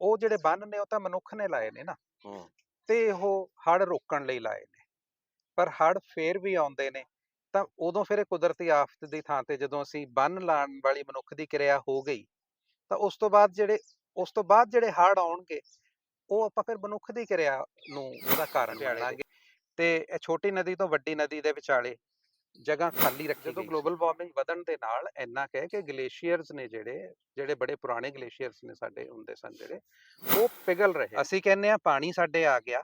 ਉਹ ਜਿਹੜੇ ਬੰਨ ਨੇ ਉਹ ਤਾਂ ਮਨੁੱਖ ਨੇ ਲਾਏ ਨੇ ਨਾ। ਤੇ ਉਹ ਹੜ ਰੋਕਣ ਲਈ ਲਾਏ ਨੇ। ਪਰ ਹੜ ਫੇਰ ਵੀ ਆਉਂਦੇ ਨੇ ਤਾਂ ਉਦੋਂ ਫਿਰ ਇਹ ਕੁਦਰਤੀ ਆਫਤ ਦੀ ਥਾਂ ਤੇ ਜਦੋਂ ਅਸੀਂ ਬੰਨ ਲਾਉਣ ਵਾਲੀ ਮਨੁੱਖ ਦੀ ਕਿਰਿਆ ਹੋ ਗਈ ਤਾਂ ਉਸ ਤੋਂ ਬਾਅਦ ਜਿਹੜੇ ਉਸ ਤੋਂ ਬਾਅਦ ਜਿਹੜੇ ਹੜ ਆਉਣਗੇ ਉਹ ਆਪਾਂ ਫਿਰ ਮਨੁੱਖ ਦੀ ਕਿਰਿਆ ਨੂੰ ਉਹਦਾ ਕਾਰਨ ਬਣਾਂਗੇ ਤੇ ਇਹ ਛੋਟੀ ਨਦੀ ਤੋਂ ਵੱਡੀ ਨਦੀ ਦੇ ਵਿਚਾਲੇ ਜਗ੍ਹਾ ਖਾਲੀ ਰੱਖੀ ਜਦੋਂ ਗਲੋਬਲ ਵਾਰਮਿੰਗ ਵਧਣ ਦੇ ਨਾਲ ਇੰਨਾ ਕਹੇ ਕਿ ਗਲੇਸ਼ੀਅਰਸ ਨੇ ਜਿਹੜੇ ਜਿਹੜੇ ਬੜੇ ਪੁਰਾਣੇ ਗਲੇਸ਼ੀਅਰਸ ਨੇ ਸਾਡੇ ਹੁੰਦੇ ਸਨ ਜਿਹੜੇ ਉਹ ਪਿਘਲ ਰਹੇ। ਅਸੀਂ ਕਹਿੰਦੇ ਆ ਪਾਣੀ ਸਾਡੇ ਆ ਗਿਆ।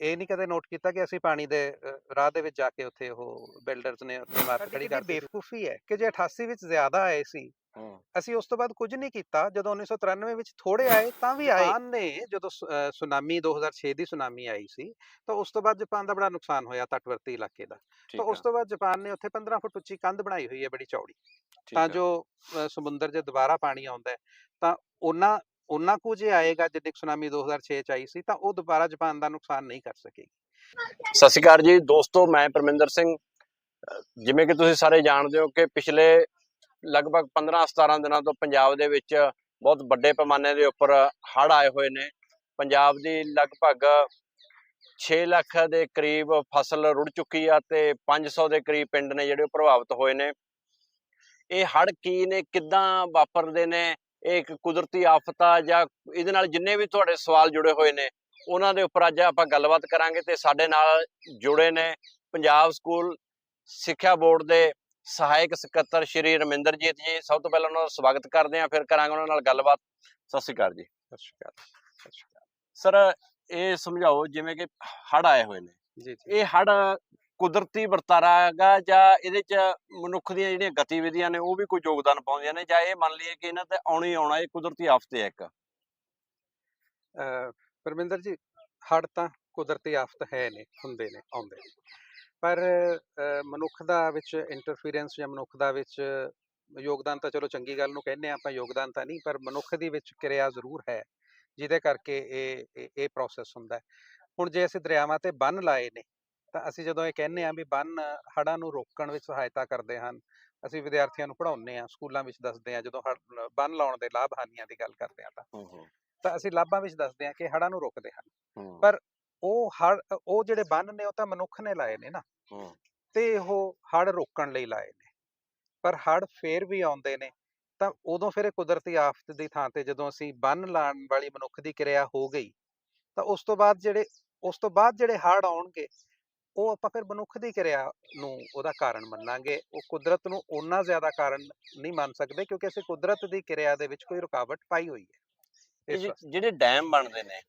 ਇਹ ਨਹੀਂ ਕਦੇ ਨੋਟ ਕੀਤਾ ਕਿ ਅਸੀਂ ਪਾਣੀ ਦੇ ਰਾਹ ਦੇ ਵਿੱਚ ਜਾ ਕੇ ਉੱਥੇ ਉਹ ਬਿਲਡਰਸ ਨੇ ਉੱਥੇ ਇਮਾਰਤ ਖੜੀ ਕਰ ਬੇਵਕੂਫੀ ਹੈ ਕਿ ਜੇ 88 ਵਿੱਚ ਜ਼ਿਆਦਾ ਆਏ ਸੀ ਅਸੀਂ ਉਸ ਤੋਂ ਬਾਅਦ ਕੁਝ ਨਹੀਂ ਕੀਤਾ। ਜਦੋਂ 1993 ਵਿੱਚ ਥੋੜੇ ਆਏ ਤਾਂ ਵੀ ਆਏ। ਜਾਪਾਨ ਨੇ ਜਦੋਂ ਸੁਨਾਮੀ 2006 ਦੀ ਸੁਨਾਮੀ ਆਈ ਸੀ ਤਾਂ ਉਸ ਤੋਂ ਬਾਅਦ ਜਾਪਾਨ ਦਾ ਬੜਾ ਨੁਕਸਾਨ ਹੋਇਆ ਤਟਵਰਤੀ ਇਲਾਕੇ ਦਾ। ਤਾਂ ਉਸ ਤੋਂ ਬਾਅਦ ਜਾਪਾਨ ਨੇ ਉੱਥੇ 15 ਫੁੱਟ ਉੱਚੀ ਕੰਧ ਬਣਾਈ ਹੋਈ ਹੈ ਬੜੀ ਚੌੜੀ। ਤਾਂ ਜੋ ਸਮੁੰਦਰ 'ਚ ਦੁਬਾਰਾ ਪਾਣੀ ਆਉਂਦਾ ਹੈ ਤਾਂ ਉਹਨਾਂ ਉਹਨਾਂ ਕੁ ਜੇ ਆਏਗਾ ਕੁ ਸੁਨਾਮੀ 2006 ਚ ਆਈ ਸੀ ਤਾਂ ਉਹ ਦੁਬਾਰਾ ਜਾਪਾਨ ਦਾ ਨੁਕਸਾਨ ਨਹੀਂ ਕਰ ਸਕੇਗੀ। ਸਤਿ ਸ਼੍ਰੀ ਅਕਾਲ ਜੀ ਦੋਸਤੋ ਮੈਂ ਪਰਮਿੰਦਰ ਸਿੰਘ। ਜਿਵੇਂ ਕਿ ਤੁਸੀਂ ਸਾਰੇ ਜਾਣਦੇ ਹੋ ਕਿ ਪਿਛਲੇ ਲਗਭਗ 15-17 ਦਿਨਾਂ ਤੋਂ ਪੰਜਾਬ ਦੇ ਵਿੱਚ ਬਹੁਤ ਵੱਡੇ ਪੈਮਾਨੇ ਦੇ ਉੱਪਰ ਹੜ੍ਹ ਆਏ ਹੋਏ ਨੇ। ਪੰਜਾਬ ਦੀ ਲਗਭਗ 6 ਲੱਖ ਦੇ ਕਰੀਬ ਫਸਲ ਰੁੜ ਚੁੱਕੀ ਆ ਤੇ 500 ਦੇ ਕਰੀਬ ਪਿੰਡ ਨੇ ਜਿਹੜੇ ਉਹ ਪ੍ਰਭਾਵਿਤ ਹੋਏ ਨੇ। ਇਹ ਹੜ੍ਹ ਕੀ ਨੇ, ਕਿੱਦਾਂ ਵਾਪਰਦੇ ਨੇ, ਇਹ ਇੱਕ ਕੁਦਰਤੀ ਆਫਤ ਆ ਜਾਂ ਇਹਦੇ ਨਾਲ ਜਿੰਨੇ ਵੀ ਤੁਹਾਡੇ ਸਵਾਲ ਜੁੜੇ ਹੋਏ ਨੇ, ਉਹਨਾਂ ਦੇ ਉੱਪਰ ਅੱਜ ਆਪਾਂ ਗੱਲਬਾਤ ਕਰਾਂਗੇ ਤੇ ਸਾਡੇ ਨਾਲ ਜੁੜੇ ਨੇ ਪੰਜਾਬ ਸਕੂਲ ਸਿੱਖਿਆ ਬੋਰਡ ਦੇ ਸਹਾਇਕ ਸਕੱਤਰ ਸ਼੍ਰੀ ਰਮਿੰਦਰਜੀਤ ਜੀ ਸਭ ਤੋਂ ਪਹਿਲਾਂ ਉਹਨਾਂ ਦਾ ਸਵਾਗਤ ਕਰਦੇ ਹਾਂ ਫਿਰ ਕਰਾਂਗੇ ਉਹਨਾਂ ਨਾਲ ਗੱਲਬਾਤ। ਸਤਿ ਸ਼੍ਰੀ ਅਕਾਲ ਜੀ। ਸਤਿ ਸ਼੍ਰੀ ਅਕਾਲ ਸਤਿ ਸ਼੍ਰੀ ਅਕਾਲ। ਸਰ ਇਹ ਸਮਝਾਓ ਜਿਵੇਂ ਕਿ ਹੜ੍ਹ ਆਏ ਹੋਏ ਨੇ ਜੀ ਇਹ ਹੜ੍ਹ ਕੁਦਰਤੀ ਵਰਤਾਰਾ ਹੈਗਾ ਜਾਂ ਇਹਦੇ ਚ ਮਨੁੱਖ ਦੀਆਂ ਜਿਹੜੀਆਂ ਗਤੀਵਿਧੀਆਂ ਨੇ ਉਹ ਵੀ ਕੋਈ ਯੋਗਦਾਨ ਪਾਉਂਦੀਆਂ ਨੇ ਜਾਂ ਇਹ ਮੰਨ ਲਈਏ ਕਿ ਇਹਨਾਂ ਤੇ ਆਉਣੀ ਆਉਣਾ ਇਹ ਕੁਦਰਤੀ ਆਫਤ ਹੈ ਇੱਕ? ਪਰਮਿੰਦਰ ਜੀ ਹੜ੍ਹ ਤਾਂ ਕੁਦਰਤੀ ਆਫਤ ਹੈ ਨੇ ਹੁੰਦੇ ਨੇ ਆਉਂਦੇ ਨੇ। ਪਰ ਮਨੁੱਖ ਦਾ ਵਿੱਚ ਇੰਟਰਫੀਰੈਂਸ ਜਾਂ ਮਨੁੱਖ ਦਾ ਵਿੱਚ ਯੋਗਦਾਨ ਤਾਂ ਚਲੋ ਚੰਗੀ ਗੱਲ ਨੂੰ ਕਹਿੰਦੇ ਆ ਆਪਾਂ ਯੋਗਦਾਨ ਤਾਂ ਨਹੀਂ ਪਰ ਮਨੁੱਖ ਦੀ ਵਿੱਚ ਕਿਰਿਆ ਜ਼ਰੂਰ ਹੈ ਜਿਹਦੇ ਕਰਕੇ ਇਹ ਇਹ- ਪ੍ਰੋਸੈਸ ਹੁੰਦਾ ਹੁਣ ਜੇ ਅਸੀਂ ਦਰਿਆਵਾਂ ਤੇ ਬੰਨ ਲਾਏ ਨੇ ਤਾਂ ਅਸੀਂ ਜਦੋਂ ਇਹ ਕਹਿੰਦੇ ਆ ਵੀ ਬੰਨ ਹੜ੍ਹਾਂ ਨੂੰ ਰੋਕਣ ਵਿੱਚ ਸਹਾਇਤਾ ਕਰਦੇ ਹਨ ਅਸੀਂ ਵਿਦਿਆਰਥੀਆਂ ਨੂੰ ਪੜ੍ਹਾਉਂਦੇ ਆ ਸਕੂਲਾਂ ਵਿੱਚ ਦੱਸਦੇ ਆ ਜਦੋਂ ਬੰਨ ਲਾਉਣ ਦੇ ਲਾਭ ਹਾਨੀਆਂ ਦੀ ਗੱਲ ਕਰਦੇ ਆ ਤਾਂ ਤਾਂ ਅਸੀਂ ਲਾਭਾਂ ਵਿੱਚ ਦੱਸਦੇ ਹਾਂ ਕਿ ਹੜ੍ਹਾਂ ਨੂੰ ਰੋਕਦੇ ਹਨ। ਪਰ ਉਹ ਹੜ ਉਹ ਜਿਹੜੇ ਬੰਨ ਨੇ ਉਹ ਤਾਂ ਮਨੁੱਖ ਨੇ ਲਾਏ ਨੇ ਨਾ। ਤੇ ਉਹ ਹੜ ਰੋਕਣ ਲਈ ਲਾਏ ਨੇ। ਪਰ ਹੜ ਫੇਰ ਵੀ ਆਉਂਦੇ ਨੇ ਤਾਂ ਉਦੋਂ ਫਿਰ ਇਹ ਕੁਦਰਤੀ ਆਫਤ ਦੀ ਥਾਂ ਤੇ ਜਦੋਂ ਅਸੀਂ ਬੰਨ ਲਾਉਣ ਵਾਲੀ ਮਨੁੱਖ ਦੀ ਕਿਰਿਆ ਹੋ ਗਈ ਤਾਂ ਉਸ ਤੋਂ ਬਾਅਦ ਜਿਹੜੇ ਉਸ ਤੋਂ ਬਾਅਦ ਜਿਹੜੇ ਹੜ ਆਉਣਗੇ ਉਹ ਆਪਾਂ ਫਿਰ ਮਨੁੱਖ ਦੀ ਕਿਰਿਆ ਨੂੰ ਉਹਦਾ ਕਾਰਨ ਮੰਨਾਂਗੇ। ਉਹ ਕੁਦਰਤ ਨੂੰ ਓਨਾ ਜ਼ਿਆਦਾ ਕਾਰਨ ਨਹੀਂ ਮੰਨ ਸਕਦੇ ਕਿਉਂਕਿ ਅਸੀਂ ਕੁਦਰਤ ਦੀ ਕਿਰਿਆ ਦੇ ਵਿੱਚ ਕੋਈ ਰੁਕਾਵਟ ਪਾਈ ਹੋਈ ਹੈ। ਇਹ। ਜਿਹੜੇ ਡੈਮ ਬਣਦੇ ਨੇ।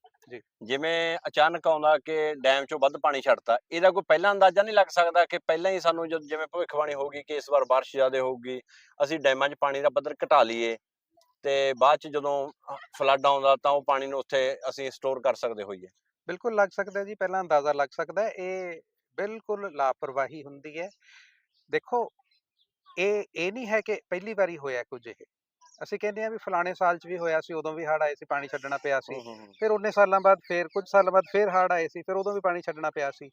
ਜਿਵੇਂ ਅਚਾਨਕ ਆਉਂਦਾ ਕਿ ਡੈਮ ਚੋਂ ਵੱਧ ਪਾਣੀ ਛੱਡਤਾ ਇਹਦਾ ਕੋਈ ਪਹਿਲਾਂ ਅੰਦਾਜ਼ਾ ਨਹੀਂ ਲੱਗ ਸਕਦਾ ਕਿ ਪਹਿਲਾਂ ਹੀ ਸਾਨੂੰ ਜਦ ਜਿਵੇਂ ਭਵਿੱਖਬਾਣੀ ਹੋਊਗੀ ਕਿ ਇਸ ਵਾਰ ਬਾਰਿਸ਼ ਜ਼ਿਆਦਾ ਹੋਊਗੀ ਅਸੀਂ ਡੈਮਾਂ 'ਚ ਪਾਣੀ ਦਾ ਪੱਧਰ ਘਟਾ ਲਈਏ ਤੇ ਬਾਅਦ 'ਚ ਜਦੋਂ ਫਲੱਡ ਆਉਂਦਾ ਤਾਂ ਉਹ ਪਾਣੀ ਨੂੰ ਉੱਥੇ ਅਸੀਂ ਸਟੋਰ ਕਰ ਸਕਦੇ ਹੋਈਏ ਬਿਲਕੁਲ ਲੱਗ ਸਕਦਾ ਜੀ ਪਹਿਲਾਂ ਅੰਦਾਜ਼ਾ ਲੱਗ ਸਕਦਾ ਇਹ ਬਿਲਕੁਲ ਲਾਪਰਵਾਹੀ ਹੁੰਦੀ ਹੈ ਦੇਖੋ ਇਹ ਇਹ ਨਹੀਂ ਹੈ ਕਿ ਪਹਿਲੀ ਵਾਰੀ ਹੋਇਆ ਕੁਝ ਇਹ ਅਸੀਂ ਕਹਿੰਦੇ ਆ ਵੀ ਫਲਾਣੇ ਸਾਲ 'ਚ ਵੀ ਹੋਇਆ ਸੀ ਉਦੋਂ ਵੀ ਹੜ੍ਹ ਆਏ ਸੀ ਪਾਣੀ ਛੱਡਣਾ ਪਿਆ ਸੀ। ਫਿਰ ਉਹਨੇ ਸਾਲਾਂ ਬਾਅਦ ਫਿਰ ਕੁਝ ਸਾਲਾਂ ਬਾਅਦ ਫਿਰ ਹੜ੍ਹ ਆਏ ਸੀ ਫਿਰ ਉਦੋਂ ਵੀ ਪਾਣੀ ਛੱਡਣਾ ਪਿਆ ਸੀ।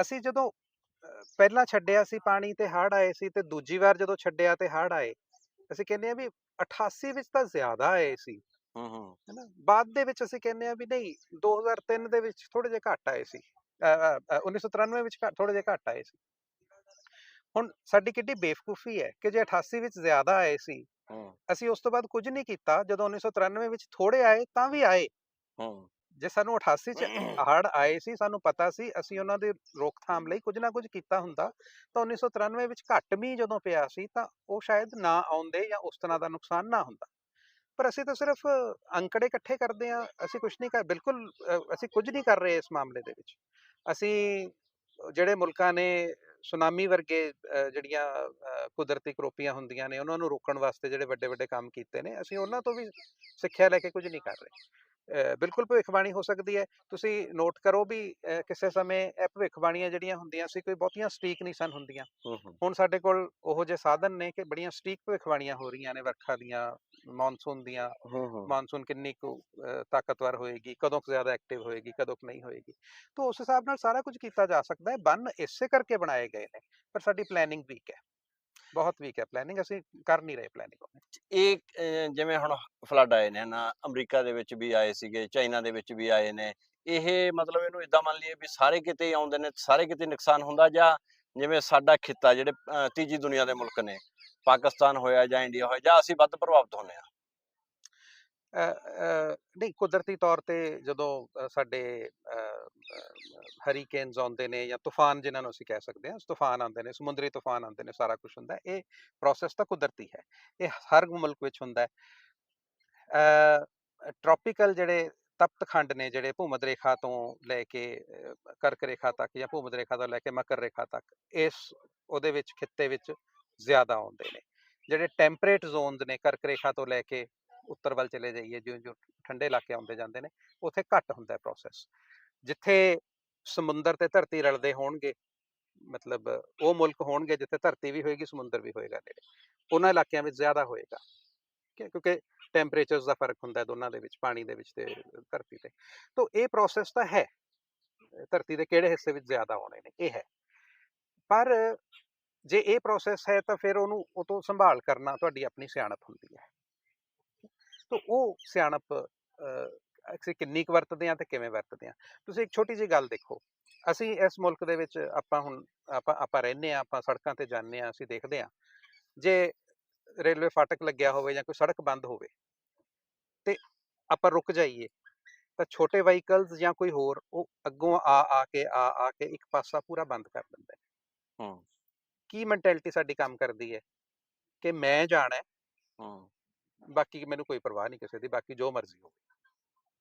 ਅਸੀਂ ਜਦੋਂ ਪਹਿਲਾਂ ਛੱਡਿਆ ਸੀ ਪਾਣੀ ਤੇ ਹੜ੍ਹ ਆਏ ਸੀ ਤੇ ਦੂਜੀ ਵਾਰ ਜਦੋਂ ਛੱਡਿਆ ਤੇ ਹੜ੍ਹ ਆਏ ਅਸੀਂ ਕਹਿੰਦੇ ਆ ਵੀ 88 ਵਿੱਚ ਤਾਂ ਜ਼ਿਆਦਾ ਆਏ ਸੀ। ਹੂੰ ਹੂੰ। ਹੈਨਾ? ਬਾਅਦ ਦੇ ਵਿੱਚ ਅਸੀਂ ਕਹਿੰਦੇ ਆ ਵੀ ਨਹੀਂ 2003 ਦੇ ਵਿੱਚ ਥੋੜੇ ਜਿਹੇ ਘੱਟ ਆਏ ਸੀ। ਅ, ਅ, ਅ, 1993 ਵਿੱਚ ਥੋੜੇ ਜਿਹੇ ਘੱਟ ਆਏ ਸੀ। ਹੁਣ ਸਾਡੀ ਕਿੱਡੀ ਬੇਵਕੂਫੀ ਹੈ ਕਿ ਜੇ 88 ਵਿੱਚ ਜ਼ਿਆਦਾ ਆਏ ਸੀ ਅਸੀਂ ਉਸ ਤੋਂ ਬਾਅਦ ਕੁਝ ਨਹੀਂ ਕੀਤਾ। ਜਦੋਂ 1993 ਵਿੱਚ ਥੋੜੇ ਆਏ ਤਾਂ ਵੀ ਆਏ। ਹੂੰ। ਜੇ ਸਾਨੂੰ 88 ਚ ਹੜ੍ਹ ਆਏ ਸੀ ਸਾਨੂੰ ਪਤਾ ਸੀ ਅਸੀਂ ਉਹਨਾਂ ਦੇ ਰੋਕਥਾਮ ਲਈ ਕੁਝ ਨਾ ਕੁਝ ਕੀਤਾ ਹੁੰਦਾ। ਤਾਂ 1993 ਵਿੱਚ ਘੱਟ ਮੀਂਹ ਜਦੋਂ ਪਿਆ ਸੀ ਤਾਂ ਉਹ ਸ਼ਾਇਦ ਨਾ ਆਉਂਦੇ ਜਾਂ ਉਸ ਤਰ੍ਹਾਂ ਦਾ ਨੁਕਸਾਨ ਨਾ ਹੁੰਦਾ। ਪਰ ਅਸੀਂ ਤਾਂ ਸਿਰਫ ਅੰਕੜੇ ਇਕੱਠੇ ਕਰਦੇ ਆ ਅਸੀਂ ਕੁਝ ਨਹੀਂ ਕਰ ਬਿਲਕੁਲ ਅਸੀਂ ਕੁਝ ਨਹੀਂ ਕਰ ਰਹੇ ਇਸ ਮਾਮਲੇ ਦੇ ਵਿੱਚ। ਅਸੀਂ ਜਿਹੜੇ ਮੁਲਕਾਂ ਨੇ ਸੁਨਾਮੀ ਵਰਗੇ ਜਿਹੜੀਆਂ ਕੁਦਰਤੀ ਕਰੋਪੀਆਂ ਹੁੰਦੀਆਂ ਨੇ ਉਹਨਾਂ ਨੂੰ ਰੋਕਣ ਵਾਸਤੇ ਜਿਹੜੇ ਵੱਡੇ ਵੱਡੇ ਕੰਮ ਕੀਤੇ ਨੇ ਅਸੀਂ ਉਹਨਾਂ ਤੋਂ ਵੀ ਸਿੱਖਿਆ ਲੈ ਕੇ ਕੁਝ ਨਹੀਂ ਕਰ ਰਹੇ। ਬਿਲਕੁਲ ਭਵਿੱਖਬਾਣੀ ਹੋ ਸਕਦੀ ਹੈ। ਤੁਸੀਂ ਨੋਟ ਕਰੋ ਵੀ ਕਿਸੇ ਸਮੇਂ ਇਹ ਭਵਿੱਖਬਾਣੀਆਂ ਜਿਹੜੀਆਂ ਹੁੰਦੀਆਂ ਸੀ ਕੋਈ ਬਹੁਤੀਆਂ ਸਟੀਕ ਨਹੀਂ ਸਨ ਹੁੰਦੀਆਂ। ਹੁਣ ਸਾਡੇ ਕੋਲ ਉਹੋ ਜਿਹੇ ਸਾਧਨ ਨੇ ਕਿ ਬੜੀਆਂ ਸਟੀਕ ਭਵਿੱਖਬਾਣੀਆਂ ਹੋ ਰਹੀਆਂ ਨੇ ਵਰਖਾ ਦੀਆਂ ਮੌਨਸੂਨ ਦੀਆਂ ਮਾਨਸੂਨ ਕਿੰਨੀ ਕੁ ਤਾਕਤਵਰ ਹੋਏਗੀ ਕਦੋਂ ਕੁ ਜ਼ਿਆਦਾ ਐਕਟਿਵ ਹੋਏਗੀ ਕਦੋਂ ਕੁ ਨਹੀਂ ਹੋਏਗੀ। ਤਾਂ ਉਸ ਹਿਸਾਬ ਨਾਲ ਸਾਰਾ ਕੁਝ ਕੀਤਾ ਜਾ ਸਕਦਾ ਹੈ। ਬੰਨ ਇਸੇ ਕਰਕੇ ਬਣਾਏ ਗਏ ਨੇ ਪਰ ਸਾਡੀ ਪਲੈਨਿੰਗ ਵੀਕ ਹੈ। ਬਹੁਤ ਵੀਕ ਹੈ ਪਲੈਨਿੰਗ ਅਸੀਂ ਕਰ ਨਹੀਂ ਰਹੇ ਪਲੈਨਿੰਗ ਇਹ ਜਿਵੇਂ ਹੁਣ ਫਲੱਡ ਆਏ ਨੇ ਨਾ ਅਮਰੀਕਾ ਦੇ ਵਿੱਚ ਵੀ ਆਏ ਸੀਗੇ ਚਾਈਨਾ ਦੇ ਵਿੱਚ ਵੀ ਆਏ ਨੇ ਇਹ ਮਤਲਬ ਇਹਨੂੰ ਇਦਾਂ ਮੰਨ ਲਈਏ ਵੀ ਸਾਰੇ ਕਿਤੇ ਆਉਂਦੇ ਨੇ ਸਾਰੇ ਕਿਤੇ ਨੁਕਸਾਨ ਹੁੰਦਾ ਜਾਂ ਜਿਵੇਂ ਸਾਡਾ ਖਿੱਤਾ ਜਿਹੜੇ ਤੀਜੀ ਦੁਨੀਆ ਦੇ ਮੁਲਕ ਨੇ ਪਾਕਿਸਤਾਨ ਹੋਇਆ ਜਾਂ ਇੰਡੀਆ ਹੋਇਆ, ਜਾਂ ਅਸੀਂ ਵੱਧ ਪ੍ਰਭਾਵਿਤ ਹੁੰਦੇ ਆ ਨਹੀਂ, ਕੁਦਰਤੀ ਤੌਰ ਤੇ ਜਦੋਂ ਸਾਡੇ ਹਰੀਕੇਨਸ ਆਉਂਦੇ ਨੇ ਜਾਂ ਤੂਫਾਨ ਜਿਨ੍ਹਾਂ ਨੂੰ ਅਸੀਂ ਕਹਿ ਸਕਦੇ ਹਾਂ, ਤੂਫਾਨ ਆਉਂਦੇ ਨੇ, ਸਮੁੰਦਰੀ ਤੂਫਾਨ ਆਉਂਦੇ ਨੇ, ਸਾਰਾ ਕੁਝ ਹੁੰਦਾ, ਇਹ ਪ੍ਰੋਸੈਸ ਤਾਂ ਕੁਦਰਤੀ ਹੈ। ਇਹ ਹਰ ਮੁਲਕ ਵਿੱਚ ਹੁੰਦਾ ਹੈ। ਟ੍ਰੋਪੀਕਲ ਜਿਹੜੇ ਤਪਤ ਖੰਡ ਨੇ, ਜਿਹੜੇ ਭੂਮਧ ਰੇਖਾ ਤੋਂ ਲੈ ਕੇ ਕਰਕ ਰੇਖਾ ਤੱਕ ਜਾਂ ਭੂਮਧ ਰੇਖਾ ਤੋਂ ਲੈ ਕੇ ਮਕਰ ਰੇਖਾ ਤੱਕ, ਇਸ ਉਹਦੇ ਵਿੱਚ, ਖਿੱਤੇ ਵਿੱਚ ਜ਼ਿਆਦਾ ਆਉਂਦੇ ਨੇ। ਜਿਹੜੇ ਟੈਂਪਰੇਟ ਜ਼ੋਨਸ ਨੇ, ਕਰਕ ਰੇਖਾ ਤੋਂ ਲੈ ਕੇ ਉੱਤਰ ਵੱਲ ਚਲੇ ਜਾਈਏ ਜਿਉਂ ਜਿਉਂ ਠੰਡੇ ਇਲਾਕੇ ਆਉਂਦੇ ਜਾਂਦੇ ਨੇ, ਉੱਥੇ ਘੱਟ ਹੁੰਦਾ ਹੈ ਪ੍ਰੋਸੈਸ ਜਿੱਥੇ ਸਮੁੰਦਰ ਤੇ ਧਰਤੀ ਰਲਦੇ ਹੋਣਗੇ, ਮਤਲਬ ਉਹ ਮੁਲਕ ਹੋਣਗੇ ਜਿੱਥੇ ਧਰਤੀ ਵੀ ਹੋਏਗੀ, ਸਮੁੰਦਰ ਵੀ ਹੋਏਗਾ ਨੇੜੇ। ਉਹਨਾਂ ਇਲਾਕਿਆਂ ਵਿੱਚ ਜ਼ਿਆਦਾ ਹੋਏਗਾ ਕਿ- ਕਿਉਂਕਿ ਟੈਂਪਰੇਚਰਸ ਦਾ ਫ਼ਰਕ ਹੁੰਦਾ ਦੋਨਾਂ ਦੇ ਵਿੱਚ, ਪਾਣੀ ਦੇ ਵਿੱਚ ਤੇ ਧਰਤੀ ਤੇ। ਤੋਂ ਇਹ ਪ੍ਰੋਸੈਸ ਤਾਂ ਹੈ, ਧਰਤੀ ਦੇ ਕਿਹੜੇ ਹਿੱਸੇ ਵਿੱਚ ਜ਼ਿਆਦਾ ਆਉਣੇ ਨੇ, ਇਹ ਹੈ। ਪਰ ਜੇ ਇਹ ਪ੍ਰੋਸੈਸ ਹੈ ਤਾਂ ਫਿਰ ਉਹਨੂੰ ਉਹ ਤੋਂ ਸੰਭਾਲ ਕਰਨਾ ਤੁਹਾਡੀ ਆਪਣੀ ਸਿਆਣਪ ਹੁੰਦੀ ਹੈ। ਤਾਂ ਉਹ ਸਿਆਣਪ ਅਸੀਂ ਕਿੰਨੀ ਕੁ ਵਰਤਦੇ ਹਾਂ ਤੇ ਕਿਵੇਂ ਵਰਤਦੇ ਹਾਂ? ਤੁਸੀਂ ਇੱਕ ਛੋਟੀ ਜਿਹੀ ਗੱਲ ਦੇਖੋ। ਅਸੀਂ ਇਸ ਮੁਲਕ ਦੇ ਵਿੱਚ ਆਪਾਂ ਹੁਣ ਆਪਾਂ ਆਪਾਂ ਰਹਿੰਦੇ ਹਾਂ, ਆਪਾਂ ਸੜਕਾਂ ਤੇ ਜਾਂਦੇ ਹਾਂ, ਅਸੀਂ ਦੇਖਦੇ ਹਾਂ। ਜੇ ਰੇਲਵੇ ਫਾਟਕ ਲੱਗਿਆ ਹੋਵੇ ਜਾਂ ਕੋਈ ਸੜਕ ਬੰਦ ਹੋਵੇ ਤੇ ਆਪਾਂ ਰੁਕ ਜਾਈਏ, ਤਾਂ ਛੋਟੇ ਵਹੀਕਲਸ ਜਾਂ ਕੋਈ ਹੋਰ ਉਹ ਅੱਗੋਂ ਆ ਆ ਕੇ, ਆ ਆ ਕੇ ਇੱਕ ਪਾਸਾ ਪੂਰਾ ਬੰਦ ਕਰ ਦਿੰਦੇ ਹੂੰ। ਕੀ ਮੈਂਟੈਲਿਟੀ ਸਾਡੀ ਕੰਮ ਕਰਦੀ ਹੈ? ਕਿ ਮੈਂ ਜਾਣਾ ਹੈ, ਹੂੰ। ਬਾਕੀ ਮੈਨੂੰ ਕੋਈ ਪਰਵਾਹ ਨਹੀਂ ਕਿਸੇ ਦੀ ਬਾਕੀ ਜੋ ਮਰਜ਼ੀ ਹੋਵੇ।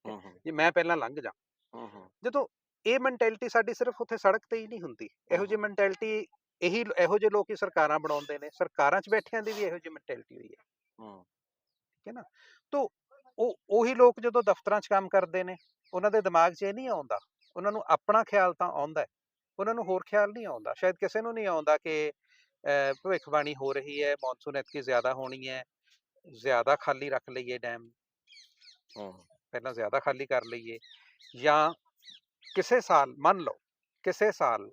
ਹੂੰ ਹੂੰ, ਜੇ ਮੈਂ ਪਹਿਲਾਂ ਲੰਘ ਜਾ ਹੂੰ ਹੂੰ। ਜਦੋਂ ਇਹ ਮੈਂਟੈਲਿਟੀ ਸਾਡੀ ਸਿਰਫ ਉੱਥੇ ਸੜਕ ਤੇ ਹੀ ਨਹੀਂ ਹੁੰਦੀ। ਇਹੋ ਜਿਹੀ। ਮੈਂਟੈਲਿਟੀ ਇਹੀ ਇਹੋ ਜਿਹੇ ਲੋਕ ਹੀ ਸਰਕਾਰਾਂ ਬਣਾਉਂਦੇ ਨੇ। ਸਰਕਾਰਾਂ 'ਚ ਬੈਠਿਆਂ ਦੀ ਵੀ ਇਹੋ ਜਿਹੀ ਮੈਂਟੈਲਿਟੀ ਹੋਈ ਹੈ। ਹੂੰ। ਠੀਕ ਹੈ ਨਾ? ਤੋ ਉਹ ਉਹੀ ਲੋਕ ਜਦੋਂ ਦਫ਼ਤਰਾਂ 'ਚ ਕੰਮ ਕਰਦੇ ਨੇ ਉਹਨਾਂ ਦੇ ਦਿਮਾਗ 'ਚ ਇਹ ਨਹੀਂ ਆਉਂਦਾ। ਉਹਨਾਂ ਨੂੰ ਆਪਣਾ ਖਿਆਲ ਤਾਂ ਆਉਂਦਾ ਹੈ। ਉਹਨਾਂ ਨੂੰ ਹੋਰ ਖਿਆਲ ਨਹੀਂ ਆਉਂਦਾ ਸ਼ਾਇਦ ਕਿਸੇ ਨੂੰ ਨਹੀਂ ਆਉਂਦਾ ਕਿ ਭਵਿੱਖਬਾਣੀ ਹੋ ਰਹੀ ਹੈ ਮੌਨਸੂਨ ਐਤਕੀ ਜ਼ਿਆਦਾ ਹੋਣੀ ਹੈ ਜ਼ਿਆਦਾ ਖਾਲੀ ਰੱਖ ਲਈਏ ਡੈਮ ਹੂੰ ਪਹਿਲਾਂ ਜ਼ਿਆਦਾ ਖਾਲੀ ਕਰ ਲਈਏ ਜਾਂ ਕਿਸੇ ਸਾਲ ਮੰਨ ਲਓ ਕਿਸੇ ਸਾਲ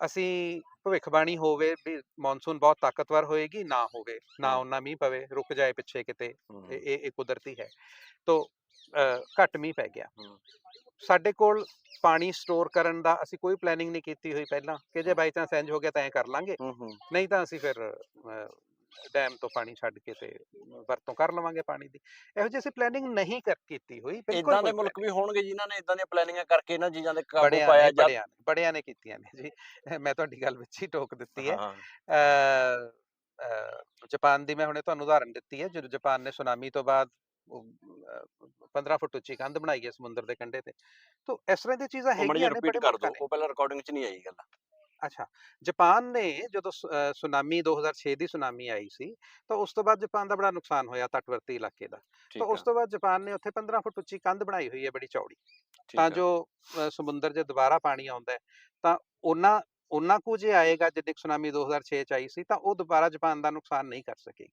ਅਸੀਂ ਭਵਿੱਖਬਾਣੀ ਹੋਵੇ ਵੀ ਮੌਨਸੂਨ ਬਹੁਤ ਤਾਕਤਵਰ ਹੋਏਗੀ ਨਾ ਹੋਵੇ ਨਾ। ਉਹਨਾਂ ਮੀਂਹ ਪਵੇ ਰੁਕ ਜਾਏ ਪਿੱਛੇ ਕਿਤੇ ਇਹ ਇਹ ਕੁਦਰਤੀ ਹੈ ਤੋ ਘੱਟ ਮੀਂਹ ਪੈ ਗਿਆ। ਸਾਡੇ ਕੋਲ ਪਾਣੀ ਸਟੋਰ ਕਰਨ ਦਾ ਅਸੀਂ ਕੋਈ ਪਲੈਨਿੰਗ ਨਹੀਂ ਕੀਤੀ ਹੋਈ ਪਹਿਲਾਂ ਕਿ ਜੇ ਬਾਈ ਚਾਂਸ ਇੰਜ ਹੋ ਗਿਆ ਤਾਂ ਐਂ ਕਰ ਲਾਂਗੇ। ਨਹੀਂ ਤਾਂ ਅਸੀਂ ਫਿਰ ਡੈਮ ਤੋਂ ਪਾਣੀ ਛੱਡ ਕੇ ਤੇ ਵਰਤੋਂ ਕਰ ਲਵਾਂਗੇ ਪਾਣੀ ਦੀ। ਇਹੋ ਜਿਹੀ ਅਸੀਂ ਪਲੈਨਿੰਗ ਨਹੀਂ ਕਰ ਕੀਤੀ ਹੋਈ ਬਿਲਕੁਲ ਇਦਾਂ ਦੇ ਮੁਲਕ ਵੀ ਹੋਣਗੇ ਜਿਨ੍ਹਾਂ ਨੇ ਇਦਾਂ ਦੀਆਂ ਪਲੈਨਿੰਗਾਂ ਕਰਕੇ ਇਹਨਾਂ ਚੀਜ਼ਾਂ ਦੇ ਕਾਬੂ ਪਾਇਆ ਜਾਂ ਬੜਿਆਂ ਨੇ ਕੀਤੀਆਂ ਨੇ ਜੀ। ਮੈਂ ਤੁਹਾਡੀ ਗੱਲ ਵਿੱਚ ਹੀ ਟੋਕ ਦਿੱਤੀ ਹੈ। ਜਾਪਾਨ ਦੀ ਮੈਂ ਹੁਣੇ ਤੁਹਾਨੂੰ ਉਦਾਹਰਨ ਦਿੱਤੀ ਹੈ। ਜਦੋਂ ਜਾਪਾਨ ਨੇ ਸੁਨਾਮੀ ਤੋਂ ਬਾਅਦ 15 ਫੁੱਟ ਉੱਚੀ ਕੰਧ ਬਣਾਈ ਹੈ ਸਮੁੰਦਰ ਦੇ ਕੰਢੇ ਤੇ। ਤਾਂ ਇਸ ਤਰ੍ਹਾਂ ਦੀਆਂ ਚੀਜ਼ਾਂ ਹੈਗੀਆਂ ਨੇ ਰਿਪੀਟ ਬੜੇ ਕਰ ਨੇ। ਉਹ ਪਹਿਲਾਂ ਰਿਕਾਰਡਿੰਗ 'ਚ ਨਹੀਂ ਆਈ ਗੱਲ। ਅੱਛਾ ਜਾਪਾਨ ਨੇ ਜਦੋਂ ਸੁਨਾਮੀ 2006 ਦੀ ਸੁਨਾਮੀ ਆਈ ਸੀ ਤਾਂ ਉਸ ਤੋਂ ਬਾਅਦ ਜਾਪਾਨ ਦਾ ਬੜਾ ਨੁਕਸਾਨ ਹੋਇਆ ਤਟਵਰਤੀ ਇਲਾਕੇ ਦਾ। ਤਾਂ ਉਸ ਤੋਂ ਬਾਅਦ ਜਾਪਾਨ ਨੇ ਉੱਥੇ 15 ਫੁੱਟ ਉੱਚੀ ਕੰਧ ਬਣਾਈ ਹੋਈ ਹੈ ਬੜੀ ਚੌੜੀ। ਤਾਂ ਜੋ ਸਮੁੰਦਰ 'ਚ ਦੁਬਾਰਾ ਪਾਣੀ ਆਉਂਦਾ ਹੈ ਤਾਂ ਉਹਨਾਂ ਉਹਨਾਂ ਕੁ ਜੇ ਆਏਗਾ ਜਿੰਨੀ ਕੁ ਸੁਨਾਮੀ 2006 ਚ ਆਈ ਸੀ ਤਾਂ ਉਹ ਦੁਬਾਰਾ ਜਾਪਾਨ ਦਾ ਨੁਕਸਾਨ ਨਹੀਂ ਕਰ ਸਕੇਗੀ।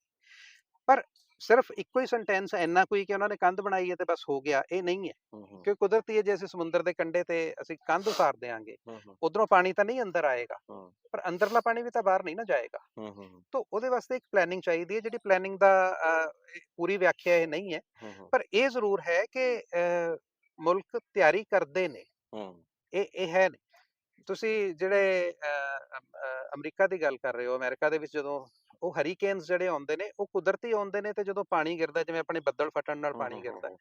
ਪਰ ਸਿਰਫ ਇੱਕੋ ਹੀ ਸੈਂਟੈਂਸ ਇੰਨਾ ਕੋਈ ਕਿ ਉਹਨਾਂ ਨੇ ਕੰਧ ਬਣਾਈ ਹੈ ਤੇ ਬਸ ਹੋ ਗਿਆ ਇਹ ਨਹੀਂ ਹੈ ਕਿਉਂਕਿ ਕੁਦਰਤੀ ਹੈ ਜੇ ਅਸੀਂ ਸਮੁੰਦਰ ਦੇ ਕੰਢੇ ਤੇ ਅਸੀਂ ਕੰਧ ਉਸਾਰ ਦੇਾਂਗੇ ਉਧਰੋਂ ਪਾਣੀ ਤਾਂ ਨਹੀਂ ਅੰਦਰ ਆਏਗਾ ਪਰ ਅੰਦਰਲਾ ਪਾਣੀ ਵੀ ਤਾਂ ਬਾਹਰ ਨਹੀਂ ਨਾ ਜਾਏਗਾ ਤਾਂ ਉਹਦੇ ਵਾਸਤੇ ਇੱਕ ਪਲੈਨਿੰਗ ਚਾਹੀਦੀ ਹੈ ਜਿਹੜੀ ਪਲੈਨਿੰਗ ਦਾ ਪੂਰੀ ਵਿਆਖਿਆ ਇਹ ਨਹੀਂ ਹੈ ਪਰ ਇਹ ਜ਼ਰੂਰ ਹੈ ਕਿ ਮੁਲਕ ਤਿਆਰੀ ਕਰਦੇ ਨੇ ਇਹ ਇਹ ਹੈ ਤੁਸੀਂ ਜਿਹੜੇ ਅਮਰੀਕਾ ਦੀ ਗੱਲ ਕਰ ਰਹੇ ਹੋ ਅਮਰੀਕਾ ਦੇ ਵਿੱਚ ਜਦੋਂ ਉਹ ਹਰੀਕੇਨਸ ਜਿਹੜੇ ਆਉਂਦੇ ਨੇ ਉਹ ਕੁਦਰਤੀ ਆਉਂਦੇ ਨੇ ਤੇ ਜਦੋਂ ਪਾਣੀ ਗਿਰਦਾ ਜਿਵੇਂ ਆਪਣੇ ਬੱਦਲ ਫਟਣ ਨਾਲ ਪਾਣੀ ਗਿਰਦਾ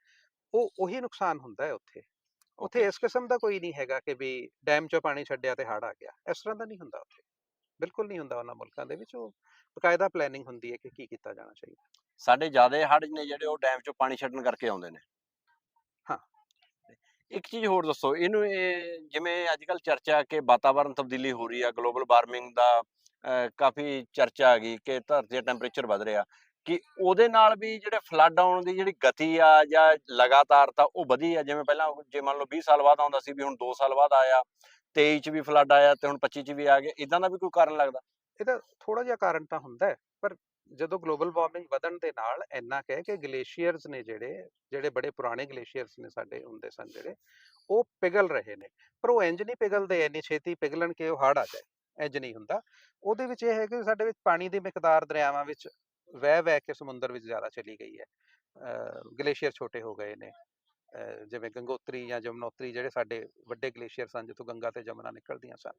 ਉਹ ਉਹੀ ਨੁਕਸਾਨ ਹੁੰਦਾ ਹੈ ਉੱਥੇ। ਉੱਥੇ. ਇਸ ਕਿਸਮ ਦਾ ਕੋਈ ਨਹੀਂ ਹੈਗਾ ਕਿ ਵੀ ਡੈਮ 'ਚੋਂ ਪਾਣੀ ਛੱਡਿਆ ਤੇ ਹੜ੍ਹ ਆ ਗਿਆ। ਇਸ ਤਰ੍ਹਾਂ ਦਾ ਨਹੀਂ ਹੁੰਦਾ ਉੱਥੇ। ਬਿਲਕੁਲ ਨਹੀਂ ਹੁੰਦਾ ਉਹਨਾਂ ਮੁਲਕਾਂ ਦੇ ਵਿੱਚ। ਉਹ ਬਕਾਇਦਾ ਪਲੈਨਿੰਗ ਹੁੰਦੀ ਹੈ ਕਿ ਕੀ ਕੀਤਾ ਜਾਣਾ ਚਾਹੀਦਾ। ਸਾਡੇ ਜ਼ਿਆਦਾ ਹੜ੍ਹ ਨੇ ਜਿਹੜੇ ਉਹ ਡੈਮ 'ਚੋਂ ਪਾਣੀ ਛੱਡਣ ਕਰਕੇ ਆਉਂਦੇ ਨੇ। ਹਾਂ। ਇੱਕ ਚੀਜ਼ ਹੋਰ ਦੱਸੋ ਇਹਨੂੰ ਇਹ ਜਿਵੇਂ ਅੱਜ ਕੱਲ ਚਰਚਾ ਕਿ ਵਾਤਾਵਰਣ ਤਬਦੀਲੀ ਹੋ ਰਹੀ ਆ ਗਲੋਬਲ ਵਾਰਮਿੰਗ ਦਾ ਕਾਫੀ ਚਰਚਾ ਆ ਗਈ ਕਿ ਧਰਤੀ ਦਾ ਟੈਂਪਰੇਚਰ ਵਧ ਰਿਹਾ। ਕਿ ਉਹਦੇ ਨਾਲ ਵੀ ਜਿਹੜੇ ਫਲੱਡ ਆਉਣ ਦੀ ਜਿਹੜੀ ਗਤੀ ਆ ਜਾਂ ਲਗਾਤਾਰਤਾ ਉਹ ਵਧੀ ਆ, ਜਿਵੇਂ ਪਹਿਲਾਂ ਜੇ ਮੰਨ ਲਓ 20 ਸਾਲ ਬਾਅਦ ਆਉਂਦਾ ਸੀ ਵੀ ਹੁਣ 2 ਸਾਲ ਬਾਅਦ ਆਇਆ 23 ਚ ਵੀ ਫਲੱਡ ਆਇਆ ਤੇ ਹੁਣ 25 ਚ ਵੀ ਆ ਗਿਆ ਇਦਾਂ ਦਾ ਵੀ ਕੋਈ ਕਾਰਨ ਲੱਗਦਾ? ਇਹਦਾ ਥੋੜਾ ਜਿਹਾ ਕਾਰਨ ਤਾਂ ਹੁੰਦਾ ਹੈ, ਪਰ ਜਦੋਂ ਗਲੋਬਲ ਵਾਰਮਿੰਗ ਵਧਣ ਦੇ ਨਾਲ ਇੰਨਾ ਕਹਿ ਕਿ ਗਲੇਸ਼ੀਅਰਸ ਨੇ ਜਿਹੜੇ ਜਿਹੜੇ ਬੜੇ ਪੁਰਾਣੇ ਗਲੇਸ਼ੀਅਰਸ ਨੇ ਸਾਡੇ ਹੁੰਦੇ ਸਨ ਜਿਹੜੇ, ਉਹ ਪਿਘਲ ਰਹੇ ਨੇ। ਪਰ ਉਹ ਇੰਜ ਨਹੀਂ ਪਿਘਲਦੇ, ਇੰਨੀ ਛੇਤੀ ਪਿਘਲਣ ਕਿ ਉਹ ਹੜ ਆ ਜਾਏ। ਇੰਜ ਨਹੀਂ ਹੁੰਦਾ। ਉਹਦੇ ਵਿੱਚ ਇਹ ਹੈ ਕਿ ਸਾਡੇ ਵਿੱਚ ਪਾਣੀ ਦੀ ਮਿਕਦਾਰ ਦਰਿਆਵਾਂ ਵਿੱਚ ਵਹਿ ਵਹਿ ਕੇ ਸਮੁੰਦਰ ਵਿੱਚ ਜ਼ਿਆਦਾ ਚਲੀ ਗਈ ਹੈ। ਗਲੇਸ਼ੀਅਰ ਛੋਟੇ ਹੋ ਗਏ ਨੇ। ਜਿਵੇਂ ਗੰਗੋਤਰੀ ਜਾਂ ਜਮਨੋਤਰੀ ਜਿਹੜੇ ਸਾਡੇ ਵੱਡੇ ਗਲੇਸ਼ੀਅਰ ਸਨ, ਜਿੱਥੋਂ ਗੰਗਾ ਤੇ ਜਮਨਾ ਨਿਕਲਦੀਆਂ ਸਨ।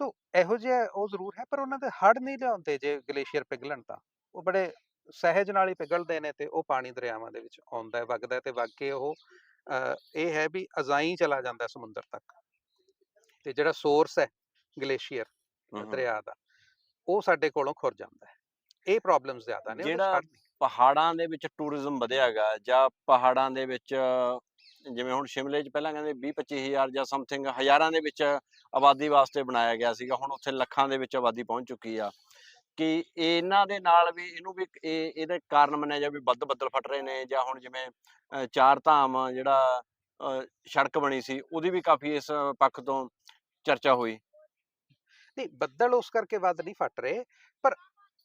ਤੋ ਇਹੋ ਜਿਹਾ ਉਹ ਜ਼ਰੂਰ ਹੈ, ਪਰ ਉਹਨਾਂ ਦੇ ਹੜ ਨਹੀਂ ਲਿਆਉਂਦੇ ਜੇ ਗਲੇਸ਼ੀਅਰ ਪਿਘਲਣ ਤਾਂ। ਉਹ ਬੜੇ ਸਹਿਜ ਨਾਲ ਹੀ ਪਿਘਲਦੇ ਨੇ ਤੇ ਉਹ ਪਾਣੀ ਦਰਿਆਵਾਂ ਦੇ ਵਿੱਚ ਆਉਂਦਾ ਹੈ, ਵਗਦਾ ਹੈ ਤੇ ਵਗ ਕੇ ਉਹ ਇਹ ਹੈ ਵੀ ਅਜ਼ਾਈ ਚਲਾ ਜਾਂਦਾ ਸਮੁੰਦਰ ਤੱਕ। ਤੇ ਜਿਹੜਾ ਸੋਰਸ ਹੈ ਗਲੇਸ਼ੀਅਰ। ਦਰਿਆ ਦਾ ਉਹ ਸਾਡੇ ਕੋਲੋਂ ਖੁਰ ਜਾਂਦਾ ਹੈ ਇਹ ਪ੍ਰੋਬਲਮਸ ਜ਼ਿਆਦਾ ਨੇ ਜਿਹੜਾ। ਪਹਾੜਾਂ ਦੇ ਵਿੱਚ ਟੂਰਿਜ਼ਮ ਵਧਿਆਗਾ ਜਾਂ ਪਹਾੜਾਂ ਦੇ ਵਿੱਚ ਜਿਵੇਂ ਹੁਣ ਸ਼ਿਮਲੇ 'ਚ ਪਹਿਲਾਂ ਕਹਿੰਦੇ 20 25000 ਜਾਂ ਸਮਥਿੰਗ ਹਜ਼ਾਰਾਂ ਦੇ ਵਿੱਚ ਆਬਾਦੀ ਵਾਸਤੇ ਬਣਾਇਆ ਗਿਆ ਸੀਗਾ ਹੁਣ ਉੱਥੇ ਲੱਖਾਂ ਦੇ ਵਿੱਚ ਆਬਾਦੀ ਪਹੁੰਚ ਚੁੱਕੀ ਆ ਕਿ ਇਹਨਾਂ ਦੇ ਨਾਲ ਵੀ ਇਹਨੂੰ ਵੀ ਇਹ ਇਹਦੇ ਕਾਰਨ ਮੰਨਿਆ ਜਾ ਵੀ ਵੱਧ ਬੱਦਲ ਫਟ ਰਹੇ ਨੇ ਜਾਂ ਹੁਣ ਜਿਵੇਂ ਚਾਰ ਧਾਮ ਜਿਹੜਾ ਸੜਕ ਬਣੀ ਸੀ ਉਹਦੀ ਵੀ ਕਾਫੀ ਇਸ ਪੱਖ ਤੋਂ ਚਰਚਾ ਹੋਈ ਨਹੀਂ ਬੱਦਲ ਉਸ ਕਰਕੇ ਵੱਧ ਨਹੀਂ ਫਟ ਰਹੇ ਪਰ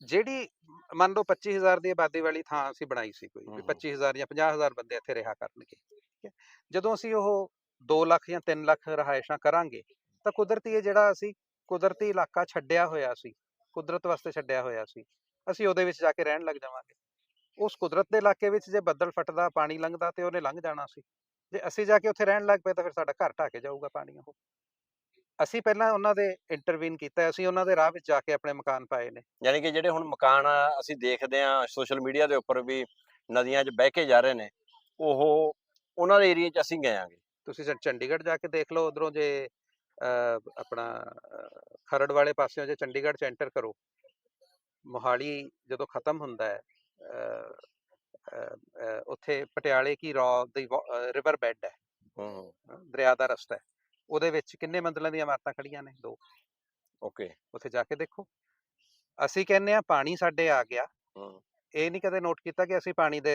ਜਿਹੜੀ ਮੰਨ ਲਓ 25000 ਦੀ ਆਬਾਦੀ ਵਾਲੀ ਥਾਂ ਅਸੀਂ ਬਣਾਈ ਸੀ ਕੋਈ ਵੀ ਹਮ ਹਮ। 25000 ਜਾਂ 50000 ਬੰਦੇ ਇੱਥੇ ਰਿਹਾ ਕਰਨਗੇ ਠੀਕ ਹੈ। ਜਦੋਂ ਅਸੀਂ ਉਹ 2 ਲੱਖ ਜਾਂ 3 ਲੱਖ ਰਹਾਇਸ਼ਾਂ ਕਰਾਂਗੇ ਤਾਂ ਕੁਦਰਤੀ ਇਹ ਜਿਹੜਾ ਅਸੀਂ ਕੁਦਰਤੀ ਇਲਾਕਾ ਛੱਡਿਆ ਹੋਇਆ ਸੀ ਕੁਦਰਤ ਵਾਸਤੇ ਛੱਡਿਆ ਹੋਇਆ ਸੀ ਅਸੀਂ ਉਹਦੇ ਵਿੱਚ ਜਾ ਕੇ ਰਹਿਣ ਲੱਗ ਜਾਵਾਂਗੇ। ਉਸ ਕੁਦਰਤ ਦੇ ਇਲਾਕੇ ਵਿੱਚ ਜੇ ਬੱਦਲ ਫਟਦਾ ਪਾਣੀ ਲੰਘਦਾ ਤੇ ਉਹਨੇ ਲੰਘ ਜਾਣਾ ਸੀ। ਜੇ ਅਸੀਂ ਜਾ ਕੇ ਉੱਥੇ ਰਹਿਣ ਲੱਗ ਪਏ ਤਾਂ ਫਿਰ ਸਾਡਾ ਘਰ ਢਾਹ ਕੇ ਜਾਊਗਾ ਪਾਣੀ ਉਹ। ਅਸੀਂ ਪਹਿਲਾਂ ਉਹਨਾਂ ਦੇ ਇੰਟਰਵੀਨ ਕੀਤਾ ਅਸੀਂ ਉਹਨਾਂ ਦੇ ਰਾਹ ਵਿੱਚ ਜਾ ਕੇ ਆਪਣੇ ਮਕਾਨ ਪਾਏ ਨੇ। ਯਾਨੀ ਕਿ ਜਿਹੜੇ ਹੁਣ ਮਕਾਨ ਅਸੀਂ ਦੇਖਦੇ ਆ ਸੋਸ਼ਲ ਮੀਡੀਆ ਦੇ ਉੱਪਰ ਵੀ ਨਦੀਆਂ 'ਚ ਬਹਿ ਕੇ ਜਾ ਰਹੇ ਨੇ ਉਹ ਉਹਨਾਂ ਦੇ ਏਰੀਆ 'ਚ ਅਸੀਂ ਗਏ ਆਂਗੇ ਤੁਸੀਂ ਚੰਡੀਗੜ੍ਹ ਜਾ ਕੇ ਦੇਖ ਲਓ ਉਧਰੋਂ ਜੇ ਆਪਣਾ ਖਰੜ ਵਾਲੇ ਪਾਸਿਓਂ ਜੇ ਚੰਡੀਗੜ੍ਹ ਚ ਐਂਟਰ ਕਰੋ ਮੋਹਾਲੀ ਜਦੋਂ ਖਤਮ ਹੁੰਦਾ ਹੈ ਉੱਥੇ ਪਟਿਆਲੇ ਕੀ ਰॉ ਦੀ ਰਿਵਰ ਬੈੱਡ ਹੈ। ਦਰਿਆ ਦਾ ਰਸਤਾ ਹੈ। ਉਹਦੇ ਵਿੱਚ ਕਿੰਨੇ ਮੰਜ਼ਲਾਂ ਦੀਆਂ ਇਮਾਰਤਾਂ ਖੜੀਆਂ ਨੇ? ਦੋ। ਓਕੇ। ਉੱਥੇ ਜਾ ਕੇ ਦੇਖੋ। ਅਸੀਂ ਕਹਿੰਦੇ ਆ ਪਾਣੀ ਸਾਡੇ ਆ ਗਿਆ। ਇਹ ਨਹੀਂ ਕਦੇ ਨੋਟ ਕੀਤਾ ਕਿ ਅਸੀਂ ਪਾਣੀ ਦੇ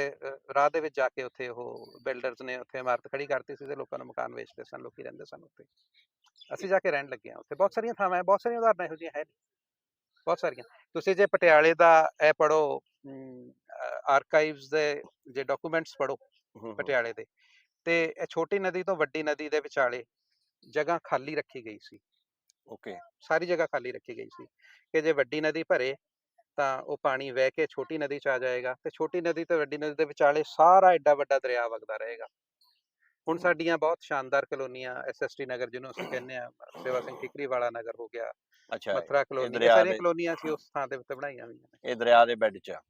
ਰਾਹ ਦੇ ਵਿੱਚ ਜਾ ਕੇ ਉੱਥੇ ਉਹ ਬਿਲਡਰਸ ਨੇ ਉੱਥੇ ਇਮਾਰਤ ਖੜੀ ਕਰਤੀ ਸੀ ਤੇ ਲੋਕਾਂ ਨੂੰ ਮਕਾਨ ਵੇਚਦੇ ਸਨ ਲੋਕੀ ਰਹਿੰਦੇ ਸਨ ਉੱਥੇ। ਅਸੀਂ ਜਾ ਕੇ ਰਹਿਣ ਲੱਗੇ ਹਾਂ ਉੱਥੇ। ਬਹੁਤ ਸਾਰੀਆਂ ਥਾਵਾਂ ਹੈ ਬਹੁਤ ਸਾਰੀਆਂ ਉਦਾਹਰਨਾਂ ਇਹੋ ਜਿਹੀਆਂ ਹੈ ਬਹੁਤ ਸਾਰੀਆਂ। ਤੁਸੀਂ ਜੇ ਪਟਿਆਲੇ ਦਾ ਇਹ ਪੜੋ ਆਰਕਾਈਵਸ ਦੇ ਜੇ ਡਾਕੂਮੈਂਟਸ ਪੜੋ ਪਟਿਆਲੇ ਦੇ ਤੇ ਇਹ ਛੋਟੀ ਨਦੀ ਤੋਂ ਵੱਡੀ ਨਦੀ ਦੇ ਵਿਚਾਲੇ ਜਗ੍ਹਾ ਖਾਲੀ ਰੱਖੀ ਗਈ ਸੀ। ਓਕੇ। ਸਾਰੀ ਜਗ੍ਹਾ ਖਾਲੀ ਰੱਖੀ ਗਈ ਸੀ ਕਿ ਜੇ ਵੱਡੀ ਨਦੀ ਭਰੇ ਤਾਂ ਉਹ ਪਾਣੀ ਵਹਿ ਕੇ ਛੋਟੀ ਨਦੀ ਚ ਆ ਜਾਏਗਾ ਤੇ ਛੋਟੀ ਨਦੀ ਤੇ ਵੱਡੀ ਨਦੀ ਦੇ ਵਿਚਾਲੇ ਸਾਰਾ ਐਡਾ ਵੱਡਾ ਦਰਿਆ ਵਗਦਾ ਰਹੇਗਾ। ਹੁਣ ਸਾਡੀਆਂ ਬਹੁਤ ਸ਼ਾਨਦਾਰ ਕਲੋਨੀਆਂ ਐਸਐਸਟੀ ਨਗਰ ਜਿਹਨੂੰ ਅਸੀਂ ਕਹਿੰਦੇ ਆ ਸੇਵਾ ਸਿੰਘ ਠੀਕਰੀ ਵਾਲਾ ਨਗਰ ਹੋ ਗਿਆ ਅੱਛਾ ਮਥੁਰਾ ਕਲੋਨੀ ਸਾਰੀਆਂ ਕਲੋਨੀਆਂ ਸੀ ਉਸ ਥਾਂ ਦੇ ਉੱਤੇ ਬਣਾਈਆਂ ਹੋਈਆਂ ਨੇ। ਇਹ ਦਰਿਆ ਦੇ ਬੈੱਡ 'ਚ। ਆ।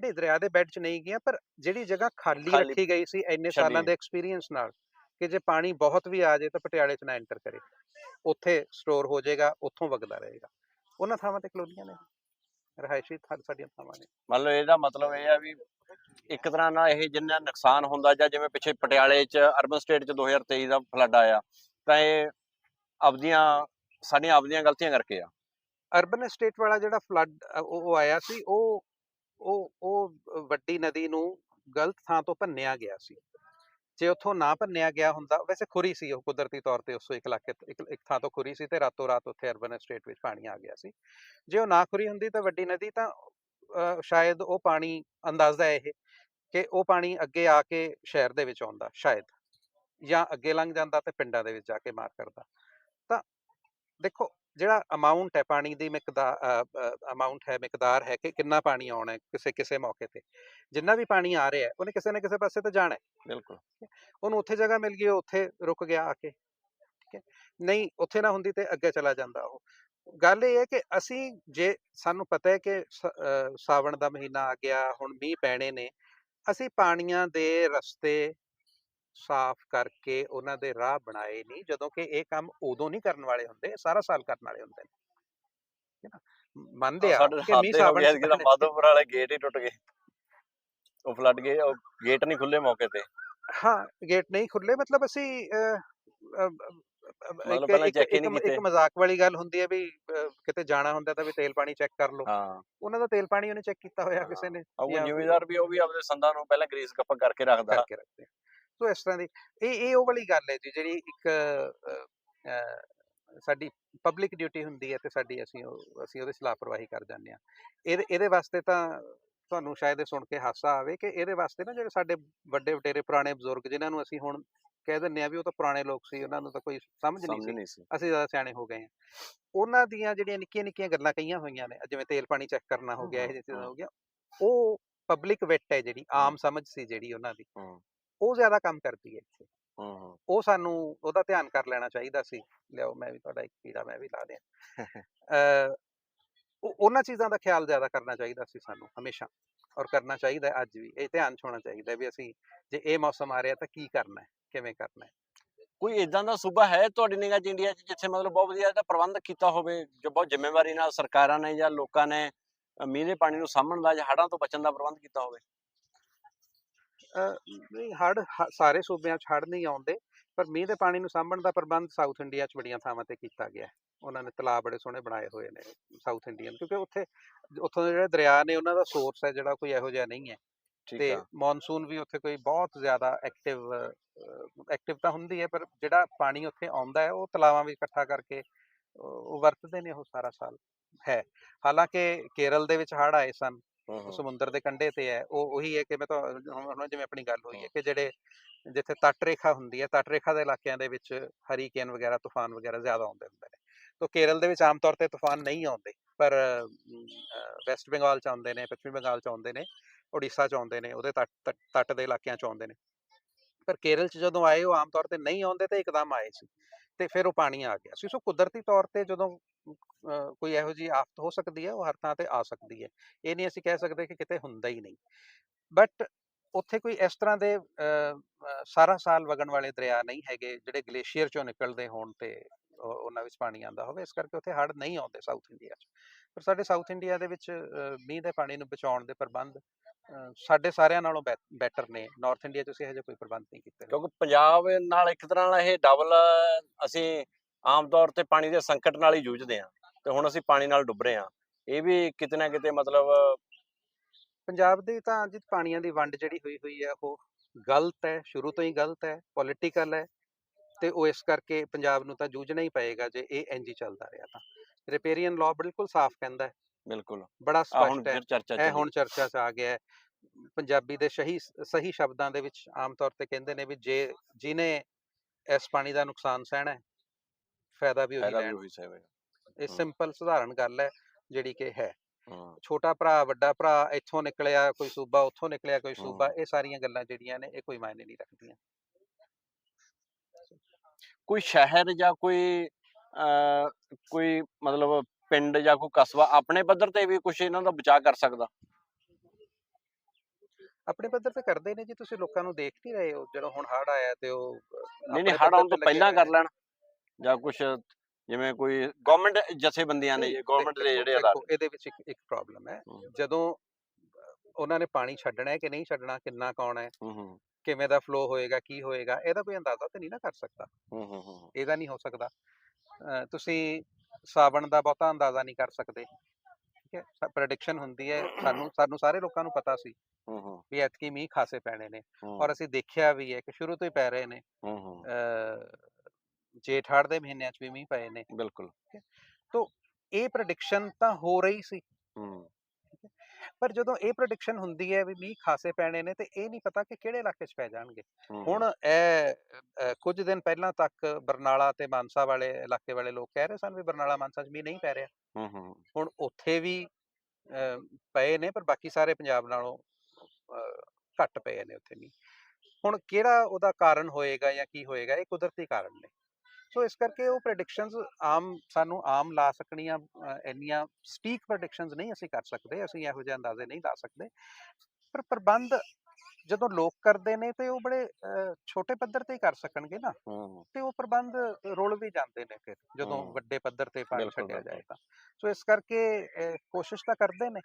ਨਹੀਂ ਦਰਿਆ ਦੇ ਬੈੱਡ 'ਚ ਨਹੀਂ ਗਿਆ ਪਰ ਜਿਹੜੀ ਜਗ੍ਹਾ ਖਾਲੀ ਰੱਖੀ ਗਈ ਸੀ ਇੰਨੇ ਸਾਲਾਂ। ਦੇ ਐਕਸਪੀਰੀਅੰਸ ਨਾਲ ਕਿ ਜੇ ਪਾਣੀ ਬਹੁਤ ਵੀ ਆ ਜਾਏ ਤਾਂ ਪਟਿਆਲੇ 'ਚ ਨਾ ਐਂਟਰ ਕਰੇ। ਉੱਥੇ ਸਟੋਰ ਹੋ ਜਾਏਗਾ ਉੱਥੋਂ ਵਗਦਾ ਰਹੇਗਾ। ਉਹਨਾਂ ਥਾਵਾਂ ਤੇ ਕਲੋਨੀਆਂ ਨੇ। ਰਹਾਇਸ਼ੀ ਥਾਂ ਸਾਡੀਆਂ ਥਾਵਾਂ ਨੇ। ਮੰਨ ਲਓ ਇਹਦਾ ਮਤਲਬ ਇਹ ਆ ਵੀ ਇੱਕ ਤਰ੍ਹਾਂ ਨਾਲ ਇਹ ਜਿੰਨਾ ਨੁਕਸਾਨ ਹੁੰਦਾ ਜਾਂ ਜਿਵੇਂ ਪਿੱਛੇ ਪਟਿਆਲੇ 'ਚ ਅਰਬਨ ਸਟੇਟ 'ਚ 2023 ਦਾ ਫਲੱਡ ਆਇਆ ਤਾਂ ਇਹ ਆਪਦੀਆਂ ਸਾਡੀਆਂ ਆਪਦੀਆਂ ਗਲਤੀਆਂ ਕਰਕੇ ਆ। ਅਰਬਨ ਏਸਟੇਟ ਵਾਲਾ ਜਿਹੜਾ ਫਲੱਡ ਉਹ ਆਇਆ ਸੀ ਉਹ ਉਹ ਉਹ ਵੱਡੀ ਨਦੀ ਨੂੰ ਗਲਤ ਥਾਂ ਤੋਂ ਭੰਨਿਆ ਗਿਆ ਸੀ। ਜੇ ਉੱਥੋਂ ਨਾ ਭੰਨਿਆ ਗਿਆ ਹੁੰਦਾ ਵੈਸੇ ਖੁਰੀ ਸੀ ਉਹ ਕੁਦਰਤੀ ਤੌਰ ਤੇ ਉਸ ਇੱਕ ਇਲਾਕੇ ਇੱਕ ਇੱਕ ਥਾਂ ਤੋਂ ਖੁਰੀ ਸੀ ਤੇ ਰਾਤੋਂ ਰਾਤ ਉੱਥੇ ਅਰਬਨ ਏਸਟੇਟ ਵਿੱਚ ਪਾਣੀ ਆ ਗਿਆ ਸੀ। ਜੇ ਉਹ ਨਾ ਖੁਰੀ ਹੁੰਦੀ ਤਾਂ ਵੱਡੀ ਨਦੀ ਤਾਂ ਅਹ, ਸ਼ਾਇਦ ਉਹ ਪਾਣੀ ਅੰਦਾਜ਼ਾ ਇਹ ਕਿ ਉਹ ਪਾਣੀ ਅੱਗੇ ਆ ਕੇ ਸ਼ਹਿਰ ਦੇ ਵਿੱਚ ਆਉਂਦਾ ਸ਼ਾਇਦ। ਜਾਂ ਅੱਗੇ ਲੰਘ ਜਾਂਦਾ ਤੇ ਪਿੰਡਾਂ ਦੇ ਵਿੱਚ ਜਾ ਕੇ ਮਾਰ ਕਰਦਾ। ਤਾਂ ਦੇਖੋ ਜਿਹੜਾ ਅਮਾਉਂਟ ਹੈ ਪਾਣੀ ਦੀ ਮਿਕਦਾਰ ਅਮਾਉਂਟ ਹੈ ਮਿਕਦਾਰ ਹੈ ਕਿ ਕਿੰਨਾ ਪਾਣੀ ਆਉਣਾ ਹੈ ਕਿਸੇ ਕਿਸੇ ਮੌਕੇ ਤੇ ਜਿੰਨਾ ਵੀ ਪਾਣੀ ਆ ਰਿਹਾ ਹੈ ਉਹਨੇ ਕਿਸੇ ਨਾ ਕਿਸੇ ਪਾਸੇ ਤੇ ਜਾਣਾ ਹੈ। ਬਿਲਕੁਲ। ਉਹਨੂੰ ਉੱਥੇ ਜਗ੍ਹਾ ਮਿਲ ਗਈ ਉੱਥੇ ਰੁਕ ਗਿਆ ਆ ਕੇ। ਠੀਕ ਹੈ ਨਹੀਂ ਉੱਥੇ ਨਾ ਹੁੰਦੀ ਤੇ ਅੱਗੇ ਚਲਾ ਜਾਂਦਾ ਉਹ। ਗੱਲ ਇਹ ਹੈ ਕਿ ਅਸੀਂ ਜੇ ਸਾਨੂੰ ਪਤਾ ਹੈ ਕਿ ਸਾਵਣ ਦਾ ਮਹੀਨਾ ਆ ਗਿਆ ਹੁਣ ਮੀਂਹ ਪੈਣੇ ਨੇ ਅਸੀਂ ਪਾਣੀਆਂ ਦੇ ਰਸਤੇ ਸਾਫ਼ ਕਰਕੇ ਉਹਨਾਂ ਦੇ ਰਾਹ ਬਣਾਏ ਨਹੀਂ ਜਦੋਂ ਕਿ ਇਹ ਕੰਮ ਉਦੋਂ ਨਹੀਂ ਕਰਨ ਵਾਲੇ ਹੁੰਦੇ ਸਾਰਾ ਸਾਲ ਕਰਨ ਵਾਲੇ ਹੁੰਦੇ ਨੇ। ਠੀਕ ਹੈ ਨਾ? ਮੰਨਦੇ ਆ ਕਿ ਮੀਂਹ ਸਾਵਣ ਪੈਣੇ। ਮਾਧੋਪੁਰ ਵਾਲੇ ਗੇਟ ਹੀ ਟੁੱਟ ਗਏ। ਉਹ ਫਲੱਡ ਗਏ ਉਹ ਗੇਟ ਨਹੀਂ ਖੁੱਲੇ ਮੌਕੇ ਤੇ। ਹਾਂ ਗੇਟ ਨਹੀਂ ਖੁੱਲੇ ਮਤਲਬ ਅਸੀਂ ਇੱਕ ਮਜ਼ਾਕ ਵਾਲੀ ਗੱਲ ਹੁੰਦੀ ਹੈ ਵੀ ਕਿਤੇ ਜਾਣਾ ਹੁੰਦਾ ਤਾਂ ਵੀ ਤੇਲ ਪਾਣੀ ਚੈੱਕ ਕਰ ਲਓ। ਹਾਂ। ਉਹਨਾਂ ਦਾ ਤੇਲ ਪਾਣੀ ਉਹਨੇ ਚੈੱਕ ਕੀਤਾ ਹੋਇਆ ਕਿਸੇ ਨੇ ਉਹ ਜ਼ਿਮੀਦਾਰ ਵੀ ਉਹ ਵੀ ਆਪਦੇ ਸੰਦਾਂ ਨੂੰ ਪਹਿਲਾਂ ਗਰੀਸ ਕੱਪ ਕਰਕੇ ਰੱਖਦਾ। ਕਰਕੇ ਰੱਖਦੇ ਸੋ ਇਸ ਤਰ੍ਹਾਂ ਦੀ ਇਹ ਇਹ ਉਹ ਵਾਲੀ ਗੱਲ ਹੈ ਜੀ ਜਿਹੜੀ ਇੱਕ ਸਾਡੀ ਪਬਲਿਕ ਡਿਊਟੀ ਹੁੰਦੀ ਹੈ ਤੇ ਸਾਡੀ ਅਸੀਂ ਉਹ ਅਸੀਂ ਉਹਦੇ 'ਚ ਲਾਪਰਵਾਹੀ ਕਰ ਜਾਂਦੇ ਆ ਇਹਦੇ ਇਹਦੇ ਵਾਸਤੇ ਤਾਂ ਤੁਹਾਨੂੰ ਸ਼ਾਇਦ ਇਹ ਸੁਣ ਕੇ ਹਾਸਾ ਆਵੇ ਕਿ ਇਹਦੇ ਵਾਸਤੇ ਨਾ ਜਿਹੜੇ ਸਾਡੇ ਵੱਡੇ ਵਡੇਰੇ ਪੁਰਾਣੇ ਬਜ਼ੁਰਗ ਜਿਨ੍ਹਾਂ ਨੂੰ ਅਸੀਂ ਹੁਣ ਕਹਿ ਦਿੰਦੇ ਆ ਵੀ ਉਹ ਤਾਂ ਪੁਰਾਣੇ ਲੋਕ ਸੀ ਉਹਨਾਂ ਨੂੰ ਤਾਂ ਕੋਈ ਸਮਝ ਨਹੀਂ ਸੀ ਅਸੀਂ ਜ਼ਿਆਦਾ ਸਿਆਣੇ ਹੋ ਗਏ ਹਾਂ। ਉਹਨਾਂ ਦੀਆਂ ਜਿਹੜੀਆਂ ਨਿੱਕੀਆਂ ਨਿੱਕੀਆਂ ਗੱਲਾਂ ਕਹੀਆਂ ਹੋਈਆਂ ਨੇ ਜਿਵੇਂ ਤੇਲ ਪਾਣੀ ਚੈੱਕ ਕਰਨਾ ਹੋ ਗਿਆ ਇਹ ਜਿਹੀ ਚੀਜ਼ਾਂ। ਹੋ। ਗਿਆ ਉਹ ਪਬਲਿਕ ਵਿਟ ਹੈ ਜਿਹੜੀ ਆਮ। ਸਮਝ ਸੀ ਜਿਹੜੀ ਉਹਨਾਂ ਦੀ। ਉਹ ਜ਼ਿਆਦਾ ਕੰਮ ਕਰਦੀ ਹੈ ਇੱਥੇ। ਹੂੰ ਉਹ ਸਾਨੂੰ ਉਹਦਾ ਧਿਆਨ ਕਰ ਲੈਣਾ ਚਾਹੀਦਾ ਸੀ ਲਿਆਓ ਮੈਂ ਵੀ ਤੁਹਾਡਾ ਇੱਕ ਕੀੜਾ ਮੈਂ ਵੀ ਲਾ ਦਿਆਂ। ਉਹਨਾਂ ਚੀਜ਼ਾਂ ਦਾ ਖਿਆਲ ਜ਼ਿਆਦਾ ਕਰਨਾ ਚਾਹੀਦਾ ਸੀ ਸਾਨੂੰ ਹਮੇਸ਼ਾ ਔਰ ਕਰਨਾ ਚਾਹੀਦਾ ਅੱਜ ਵੀ। ਇਹ ਧਿਆਨ ਹੋਣਾ ਚਾਹੀਦਾ ਵੀ ਅਸੀਂ ਜੇ ਇਹ ਮੌਸਮ ਆ ਰਿਹਾ ਤਾਂ ਕੀ ਕਰਨਾ ਹੈ ਕਿਵੇਂ ਕਰਨਾ ਹੈ। ਕੋਈ ਇਦਾਂ ਦਾ ਸੂਬਾ ਹੈ ਤੁਹਾਡੀ ਨਿਗਾਹ 'ਚ ਇੰਡੀਆ 'ਚ ਜਿੱਥੇ ਮਤਲਬ ਬਹੁਤ ਵਧੀਆ ਇਹਦਾ ਪ੍ਰਬੰਧ ਕੀਤਾ ਹੋਵੇ ਜੋ ਬਹੁਤ ਜ਼ਿੰਮੇਵਾਰੀ ਨਾਲ ਸਰਕਾਰਾਂ ਨੇ ਜਾਂ ਲੋਕਾਂ ਨੇ ਮੀਂਹ ਦੇ ਪਾਣੀ ਨੂੰ ਸਾਂਭਣ ਦਾ ਜਾਂ ਹੜ੍ਹਾਂ ਤੋਂ ਬਚਣ ਦਾ ਪ੍ਰਬੰਧ ਕੀਤਾ ਹੋਵੇ? ਨਹੀਂ ਹੜ ਸਾਰੇ ਸੂਬਿਆਂ 'ਚ ਹੜ ਨਹੀਂ ਆਉਂਦੇ ਪਰ ਮੀਂਹ ਦੇ ਪਾਣੀ ਨੂੰ ਸਾਂਭਣ ਦਾ ਪ੍ਰਬੰਧ ਸਾਊਥ ਇੰਡੀਆ 'ਚ ਬੜੀਆਂ ਥਾਵਾਂ ਤੇ ਕੀਤਾ ਗਿਆ ਹੈ। ਉਹਨਾਂ ਨੇ ਤਲਾਬ ਬੜੇ ਸੋਹਣੇ ਬਣਾਏ ਹੋਏ ਨੇ ਸਾਊਥ ਇੰਡੀਅਨ ਕਿਉਂਕਿ ਉੱਥੇ ਉੱਥੋਂ ਦੇ ਜਿਹੜੇ ਦਰਿਆ ਨੇ ਉਹਨਾਂ ਦਾ ਸੋਰਸ ਹੈ ਜਿਹੜਾ ਕੋਈ ਇਹੋ ਜਿਹਾ ਨਹੀਂ ਹੈ। ਤੇ ਮੌਨਸੂਨ ਵੀ ਉੱਥੇ ਕੋਈ ਬਹੁਤ ਜ਼ਿਆਦਾ ਐਕਟਿਵ ਐਕਟਿਵ ਤਾਂ ਹੁੰਦੀ ਹੈ ਪਰ ਜਿਹੜਾ ਪਾਣੀ ਉੱਥੇ ਆਉਂਦਾ ਹੈ ਉਹ ਤਲਾਵਾਂ ਵਿੱਚ ਇਕੱਠਾ ਕਰਕੇ ਉਹ ਵਰਤਦੇ ਨੇ ਉਹ ਸਾਰਾ ਸਾਲ ਹੈ। ਹਾਲਾਂਕਿ ਕੇਰਲ ਦੇ ਵਿੱਚ ਹੜ੍ਹ ਆਏ ਸਨ ਸਮੁੰਦਰ ਦੇ ਕੰਢੇ ਤੇ ਹੈ। ਉਹ ਉਹੀ ਹੈ ਕਿ ਮੈਂ ਤਾਂ ਹੁਣ ਜਿਵੇਂ ਆਪਣੀ ਗੱਲ ਹੋਈ ਹੈ ਕਿ ਜਿਹੜੇ ਜਿੱਥੇ ਤੱਟ ਰੇਖਾ ਹੁੰਦੀ ਹੈ ਤੱਟ ਰੇਖਾ ਦੇ ਇਲਾਕਿਆਂ ਦੇ ਵਿੱਚ ਹਰੀਕੇਨ ਵਗੈਰਾ ਤੂਫਾਨ ਵਗੈਰਾ ਜ਼ਿਆਦਾ ਆਉਂਦੇ ਹੁੰਦੇ ਨੇ। ਤਾਂ ਕੇਰਲ ਦੇ ਵਿੱਚ ਆਮ ਤੌਰ ਤੇ ਤੂਫਾਨ ਨਹੀਂ ਆਉਂਦੇ ਪਰ ਵੈਸਟ ਬੰਗਾਲ ਚ ਆਉਂਦੇ ਨੇ ਪੱਛਮੀ ਬੰਗਾਲ ਚ ਆਉਂਦੇ ਨੇ ਉੜੀਸਾ ਚ ਆਉਂਦੇ ਨੇ ਉਹਦੇ ਤੱਟ ਤੱਟ- ਦੇ ਇਲਾਕਿਆਂ ਚ ਆਉਂਦੇ ਨੇ। ਪਰ ਕੇਰਲ ਚ ਜਦੋਂ ਆਏ ਉਹ ਆਮ ਤੌਰ ਤੇ ਨਹੀਂ ਆਉਂਦੇ ਤੇ ਇੱਕਦਮ ਆਏ ਸੀ। ਤੇ ਫਿਰ ਉਹ ਪਾਣੀ ਆ ਗਿਆ ਸੀ। ਸੋ ਕੁਦਰਤੀ ਤੌਰ ਤੇ ਜਦੋਂ ਕੋਈ ਇਹੋ ਜਿਹੀ ਆਫਤ ਹੋ ਸਕਦੀ ਹੈ, ਉਹ ਹਰ ਥਾਂ ਤੇ ਆ ਸਕਦੀ ਹੈ। ਇਹ ਨਹੀਂ ਅਸੀਂ ਕਹਿ ਸਕਦੇ ਕਿ ਕਿਤੇ ਹੁੰਦਾ ਹੀ ਨਹੀਂ। ਬਟ ਉੱਥੇ ਕੋਈ ਇਸ ਤਰ੍ਹਾਂ ਦੇ ਸਾਰਾ ਸਾਲ ਵਗਣ ਵਾਲੇ ਦਰਿਆ ਨਹੀਂ ਹੈਗੇ, ਜਿਹੜੇ ਗਲੇਸ਼ੀਅਰ ਚੋਂ ਨਿਕਲਦੇ ਹੋਣ ਤੇ ਉਹਨਾਂ ਵਿੱਚ ਪਾਣੀ ਆਉਂਦਾ ਹੋਵੇ, ਇਸ ਕਰਕੇ ਉੱਥੇ ਹੜ੍ਹ ਨਹੀਂ ਆਉਂਦੇ ਸਾਊਥ ਇੰਡੀਆ 'ਚ। ਪਰ ਸਾਡੇ ਸਾਊਥ ਇੰਡੀਆ ਦੇ ਵਿੱਚ ਮੀਂਹ ਦੇ ਪਾਣੀ ਨੂੰ ਬਚਾਉਣ ਦੇ ਪ੍ਰਬੰਧ ਸਾਡੇ ਸਾਰਿਆਂ ਨਾਲੋਂ ਬੈਟਰ ਨੇ। ਨਾਰਥ ਇੰਡੀਆ 'ਚ ਅਸੀਂ ਇਹੋ ਜਿਹੇ ਕੋਈ ਪ੍ਰਬੰਧ ਨਹੀਂ ਕੀਤੇ ਕਿਉਂਕਿ ਪੰਜਾਬ ਨਾਲ ਇੱਕ ਤਰ੍ਹਾਂ ਨਾਲ ਇਹ ਡਬਲ ਅਸੀਂ ਆਮ ਤੌਰ ਤੇ ਪਾਣੀ ਦੇ ਸੰਕਟ ਨਾਲ ਹੀ ਜੂਝਦੇ ਹਾਂ। ਤੇ ਹੁਣ ਅਸੀਂ ਪਾਣੀ ਨਾਲ ਡੁੱਬ ਰਹੇ ਹਾਂ। ਇਹ ਵੀ ਕਿਤੇ ਨਾ ਕਿਤੇ ਮਤਲਬ ਪੰਜਾਬ ਦੇ ਤਾਂ ਜਿ ਪਾਣੀਆਂ ਦੀ ਵੰਡ ਜਿਹੜੀ ਹੋਈ ਹੋਈ ਹੈ ਉਹ ਗਲਤ ਹੈ ਸ਼ੁਰੂ ਤੋਂ ਹੀ ਗਲਤ ਹੈ ਪੋਲੀਟੀਕਲ ਹੈ ਤੇ ਉਹ ਇਸ ਕਰਕੇ ਪੰਜਾਬ ਨੂੰ ਤਾਂ ਜੂਝਣਾ ਹੀ ਪਏਗਾ ਜੇ ਇਹ ਹੀ ਚੱਲਦਾ ਰਿਹਾ ਤਾਂ। ਰਿਪੇਰੀਅਨ ਲਾਅ ਬਿਲਕੁਲ ਸਾਫ਼ ਕਹਿੰਦਾ ਹੈ। ਬਿਲਕੁਲ। ਬੜਾ ਸਪਸ਼ਟ ਹੈ। ਇਹ ਹੁਣ ਚਰਚਾ 'ਚ ਆ ਗਿਆ ਹੈ। ਪੰਜਾਬੀ ਦੇ ਸਹੀ ਸਹੀ ਸ਼ਬਦਾਂ ਦੇ ਵਿੱਚ ਆਮ ਤੌਰ ਤੇ ਕਹਿੰਦੇ ਨੇ ਵੀ ਜੇ ਜਿਨੇ ਇਸ ਪਾਣੀ ਦਾ ਨੁਕਸਾਨ ਸਹਿਣਾ ਹੈ ਫਾਇਦਾ ਵੀ ਵੀ ਲੈਣ। ਇਹ। ਸਿੰਪਲ ਸਧਾਰਨ ਗੱਲ ਹੈ ਜਿਹੜੀ ਕਿ ਹੈ। ਛੋਟਾ ਭਰਾ ਵੱਡਾ ਭਰਾ ਇੱਥੋਂ ਨਿਕਲਿਆ ਕੋਈ ਸੂਬਾ ਉੱਥੋਂ ਨਿਕਲਿਆ ਕੋਈ ਸੂਬਾ। ਇਹ ਸਾਰੀਆਂ ਗੱਲਾਂ ਜਿਹੜੀਆਂ ਨੇ ਇਹ ਕੋਈ ਮਾਇਨੇ ਨਹੀਂ ਰੱਖਦੀਆਂ। ਕੋਈ ਸ਼ਹਿਰ ਜਾਂ ਕੋਈ ਕੋਈ ਮਤਲਬ ਪਿੰਡ ਜਾਂ ਕੋਈ ਕਸਬਾ ਆਪਣੇ ਪੱਧਰ ਤੇ ਵੀ ਕੁਝ ਇਹਨਾਂ ਦਾ ਬਚਾਅ ਕਰ ਸਕਦਾ? ਆਪਣੇ ਪੱਧਰ ਤੇ ਕਰਦੇ ਨੇ ਜੀ ਤੁਸੀਂ ਲੋਕਾਂ ਨੂੰ ਦੇਖ ਨਹੀਂ ਰਹੇ ਹੋ ਜਦੋਂ ਹੁਣ ਹੜ੍ਹ ਆਇਆ ਤੇ ਉਹ ਨਹੀਂ ਨਹੀਂ ਹੜ੍ਹ ਆਉਣ ਤੋਂ ਪਹਿਲਾਂ ਕਰ ਲੈਣ ਜਾਂ ਕੁਝ ਜਿਵੇਂ ਕੋਈ ਗਵਰਨਮੈਂਟ ਜਥੇਬੰਦੀਆਂ ਨੇ ਗਵਰਨਮੈਂਟ ਦੇ ਜਿਹੜੇ ਅਦਾਰੇ ਇਹਦੇ ਵਿੱਚ ਇੱਕ ਇੱਕ ਪ੍ਰੋਬਲਮ ਹੈ। ਜਦੋਂ ਉਹਨਾਂ ਨੇ ਪਾਣੀ ਛੱਡਣਾ ਹੈ ਕਿ ਨਹੀਂ ਛੱਡਣਾ ਕਿੰਨਾ ਕੌਣ ਹੈ ਕਿਵੇਂ ਦਾ ਫਲੋ ਹੋਏਗਾ ਕੀ ਹੋਏਗਾ ਇਹਦਾ ਕੋਈ ਅੰਦਾਜ਼ਾ ਤੇ ਨਹੀਂ ਨਾ ਕਰ ਸਕਦਾ। ਹੂੰ ਹੂੰ ਹੂੰ ਇਹਦਾ ਨਹੀਂ ਹੋ ਸਕਦਾ। ਤੁਸੀਂ ਸਾਵਣ ਦਾ ਬਹੁਤਾ ਅੰਦਾਜ਼ਾ ਨਹੀਂ ਕਰ ਸਕਦੇ ਠੀਕ ਹੈ? ਪ੍ਰੈਡਿਕਸ਼ਨ ਹੁੰਦੀ ਹੈ ਸਾਨੂੰ ਸਾਨੂੰ ਸਾਰੇ ਲੋਕਾਂ ਨੂੰ ਪਤਾ ਸੀ ਹੂੰ ਹੂੰ। ਵੀ ਐਤਕੀ ਮੀਂਹ ਖਾਸੇ ਪੈਣੇ ਨੇ। ਔਰ ਅਸੀਂ ਦੇਖਿਆ ਵੀ ਹੈ ਕਿ ਸ਼ੁਰੂ ਤੋਂ ਹੀ ਪੈ ਰਹੇ ਨੇ। ਹੂੰ ਹੂੰ। ਅਹ, ਜੇਠ ਹਾੜ ਦੇ ਮਹੀਨਿਆਂ 'ਚ ਵੀ ਮੀਂਹ ਪਏ ਨੇ ਬਿਲਕੁਲ। ਇਹ ਪ੍ਰੈਡਿਕਸ਼ਨ ਤਾਂ ਹੋ ਰਹੀ ਸੀ। ਹੂੰ। ਪਰ ਜਦੋਂ ਇਹ ਪ੍ਰੈਡਿਕਸ਼ਨ ਹੁੰਦੀ ਹੈ ਵੀ ਮੀਂਹ ਖਾਸੇ ਪੈਣੇ ਨੇ ਤੇ ਇਹ ਨਹੀਂ ਪਤਾ ਕਿ ਕਿਹੜੇ ਇਲਾਕੇ 'ਚ ਪੈ ਜਾਣਗੇ। ਹੁਣ ਇਹ ਕੁਝ ਦਿਨ ਪਹਿਲਾਂ ਤੱਕ ਬਰਨਾਲਾ ਤੇ ਮਾਨਸਾ ਵਾਲੇ ਇਲਾਕੇ ਵਾਲੇ ਲੋਕ ਕਹਿ ਰਹੇ ਸਨ ਵੀ ਬਰਨਾਲਾ ਮਾਨਸਾ 'ਚ ਮੀਂਹ ਨਹੀਂ ਪੈ ਰਿਹਾ। ਹੁਣ ਉੱਥੇ ਵੀ ਪਏ ਨੇ ਪਰ ਬਾਕੀ ਸਾਰੇ ਪੰਜਾਬ ਨਾਲੋਂ ਘੱਟ ਪਏ ਨੇ ਉੱਥੇ ਮੀਂਹ। ਹੁਣ ਕਿਹੜਾ ਉਹਦਾ ਕਾਰਨ ਹੋਏਗਾ ਜਾਂ ਕੀ ਹੋਏਗਾ ਇਹ ਕੁਦਰਤੀ ਕਾਰਨ ਨੇ। ਸੋ ਇਸ ਕਰਕੇ ਉਹ ਪ੍ਰੈਡਿਕਸ਼ਨਸ ਆਮ ਸਾਨੂੰ ਆਮ ਲਾ ਸਕਣੀਆਂ ਇੰਨੀਆਂ ਸਟੀਕ ਪ੍ਰੈਡਿਕਸ਼ਨਸ ਨਹੀਂ ਅਸੀਂ ਕਰ ਸਕਦੇ ਅਸੀਂ ਇਹੋ ਜਿਹੇ ਅੰਦਾਜ਼ੇ ਨਹੀਂ ਲਾ ਸਕਦੇ। ਪਰ ਪ੍ਰਬੰਧ ਜਦੋਂ ਲੋਕ ਕਰਦੇ ਨੇ ਤੇ ਉਹ ਬੜੇ ਛੋਟੇ ਪੱਧਰ ਤੇ ਹੀ ਕਰ ਸਕਣਗੇ ਨਾ ਤੇ ਉਹ ਪ੍ਰਬੰਧ ਰੁਲ ਵੀ ਜਾਂਦੇ ਨੇ ਫਿਰ ਜਦੋਂ ਵੱਡੇ ਪੱਧਰ ਤੇ ਪਾਣੀ ਛੱਡਿਆ। ਜਾਏ ਤਾਂ। ਸੋ ਇਸ ਕਰਕੇ ਕੋਸ਼ਿਸ਼ ਤਾਂ ਕਰਦੇ ਨੇ।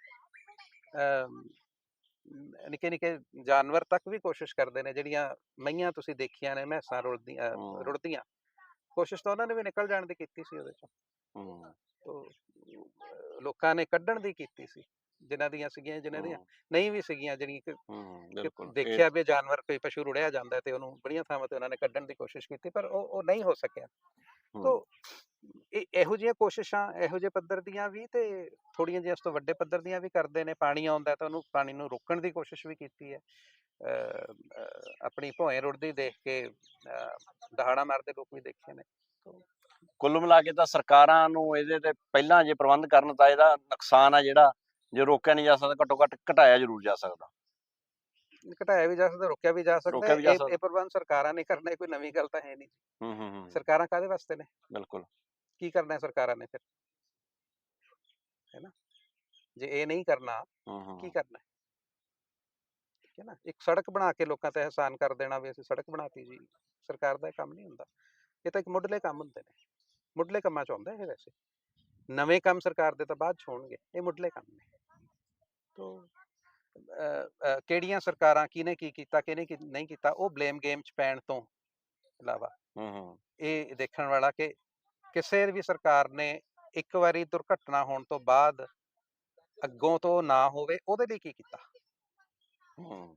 ਨਿੱਕੇ ਨਿੱਕੇ ਜਾਨਵਰ ਤੱਕ ਵੀ ਕੋਸ਼ਿਸ਼ ਕਰਦੇ ਨੇ ਜਿਹੜੀਆਂ ਮਈਆਂ ਤੁਸੀਂ ਦੇਖੀਆਂ ਨੇ ਹਮ। ਰੁੜਦੀਆਂ। ਕੋਸ਼ਿਸ਼ ਤਾਂ ਉਹਨਾਂ ਨੇ ਵੀ ਨਿਕਲ ਜਾਣ ਦੀ ਕੀਤੀ ਸੀ ਉਹਦੇ ਚੋਂ। ਹੂੰ। ਤੋ ਲੋਕਾਂ ਨੇ ਕੱਢਣ ਦੀ ਕੀਤੀ ਸੀ ਜਿਨ੍ਹਾਂ ਦੀਆਂ ਸੀਗੀਆਂ ਜਿਨ੍ਹਾਂ ਦੀਆਂ ਨਹੀਂ ਵੀ ਸੀਗੀਆਂ ਜਿਹੜੀਆਂ ਦੇਖਿਆ ਵੀ ਜਾਨਵਰ ਕੋਈ ਪਸ਼ੂ ਰੁੜਿਆ ਜਾਂਦਾ ਤੇ ਉਹਨੂੰ ਬੜੀਆਂ ਥਾਵਾਂ ਤੇ ਉਹਨਾਂ ਨੇ ਕੱਢਣ ਦੀ ਕੋਸ਼ਿਸ਼ ਕੀਤੀ ਪਰ ਉਹ ਉਹ ਨਹੀਂ ਹੋ ਸਕਿਆ। ਤੋ ਇਹ ਜਿਹੀਆਂ ਕੋਸ਼ਿਸ਼ਾਂ ਇਹੋ ਜਿਹੇ ਪੱਧਰ ਦੀਆਂ ਵੀ ਤੇ ਥੋੜੀਆਂ ਜਿਹੀਆਂ ਇਸ ਤੋਂ ਵੱਡੇ ਪੱਧਰ ਦੀਆਂ ਵੀ ਕਰਦੇ ਨੇ ਪਾਣੀ ਆਉਂਦਾ ਤਾਂ ਉਹਨੂੰ ਪਾਣੀ ਨੂੰ ਰੋਕਣ ਦੀ ਕੋਸ਼ਿਸ਼ ਵੀ ਕੀਤੀ ਹੈ। ਆਪਣੀ ਭੋਏ ਰੁੜਦੀ ਦੇਖ ਕੇ ਦਹਾੜਾ ਮਾਰਦੇ ਲੋਕ ਵੀ ਦੇਖੇ ਨੇ। ਕੁੱਲ ਮਿਲਾ ਕੇ ਤਾਂ ਸਰਕਾਰਾਂ ਨੂੰ ਇਹਦੇ ਤੇ ਪਹਿਲਾਂ ਜੇ ਪ੍ਰਬੰਧ ਕਰਨ ਤਾਂ ਇਹਦਾ ਨੁਕਸਾਨ ਆ ਜਿਹੜਾ ਜੇ ਰੋਕਿਆ ਨਹੀਂ ਜਾ ਸਕਦਾ ਘੱਟੋ ਘੱਟ ਘਟਾਇਆ ਜ਼ਰੂਰ ਜਾ ਸਕਦਾ। ਘਟਾਇਆ ਵੀ ਜਾ ਸਕਦਾ ਰੋਕਿਆ ਵੀ ਜਾ ਸਕਦਾ ਇਹ- ਪ੍ਰਬੰਧ ਸਰਕਾਰਾਂ ਨੇ ਕਰਨਾ ਕੋਈ ਨਵੀਂ ਗੱਲ ਤਾਂ ਹੈ ਨਹੀਂ। ਹੂੰ ਹੂੰ ਸਰਕਾਰਾਂ ਕਾਦੇ ਵਾਸਤੇ ਨੇ? ਬਿਲਕੁਲ। ਕੀ ਕਰਨਾ ਹੈ ਸਰਕਾਰਾਂ ਨੇ ਫਿਰ? ਹੈ ਨਾ? ਜੇ ਇਹ ਨਹੀਂ ਕਰਨਾ ਹੂੰ ਹੂੰ ਕੀ ਕਰਨਾ ਠੀਕ ਹੈ ਨਾ ਇੱਕ ਸੜਕ ਬਣਾ ਕੇ ਲੋਕਾਂ ਤੇ ਅਹਿਸਾਨ ਕਰ ਦੇਣਾ ਵੀ ਅਸੀਂ ਸੜਕ ਬਣਾਤੀ ਜੀ ਸਰਕਾਰ ਦਾ ਇਹ ਕੰਮ ਨਹੀਂ ਹੁੰਦਾ। ਇਹ ਤਾਂ ਇੱਕ ਮੁੱਢਲੇ ਕੰਮ ਹੁੰਦੇ ਨੇ ਮੁੱਢਲੇ ਕੰਮਾਂ ਚ ਆਉਂਦਾ ਇਹ ਵੈਸੇ। ਨਵੇਂ ਕੰਮ ਸਰਕਾਰ ਦੇ ਤਾਂ ਬਾਅਦ ਚ ਹੋਣਗੇ ਇਹ ਮੁੱਢਲੇ ਕੰਮ ਨੇ। ਤੋ ਕਿਹੜੀਆਂ ਸਰਕਾਰਾਂ ਕਿਹਨੇ ਕੀ ਕੀਤਾ ਕਿਹਨੇ ਕੀ ਨਹੀਂ ਕੀਤਾ ਉਹ ਬਲੇਮ ਗੇਮ ਚ ਪੈਣ ਤੋਂ ਇਲਾਵਾ। ਹੂੰ ਹੂੰ। ਇਹ ਦੇਖਣ ਵਾਲਾ ਕਿ ਕਿਸੇ ਵੀ ਸਰਕਾਰ ਨੇ ਇੱਕ ਵਾਰੀ ਦੁਰਘਟਨਾ ਹੋਣ ਤੋਂ ਬਾਅਦ ਅੱਗੋਂ ਤੋਂ ਨਾ ਹੋਵੇ ਉਹਦੇ ਲਈ ਕੀ ਕੀਤਾ? ਹੂੰ।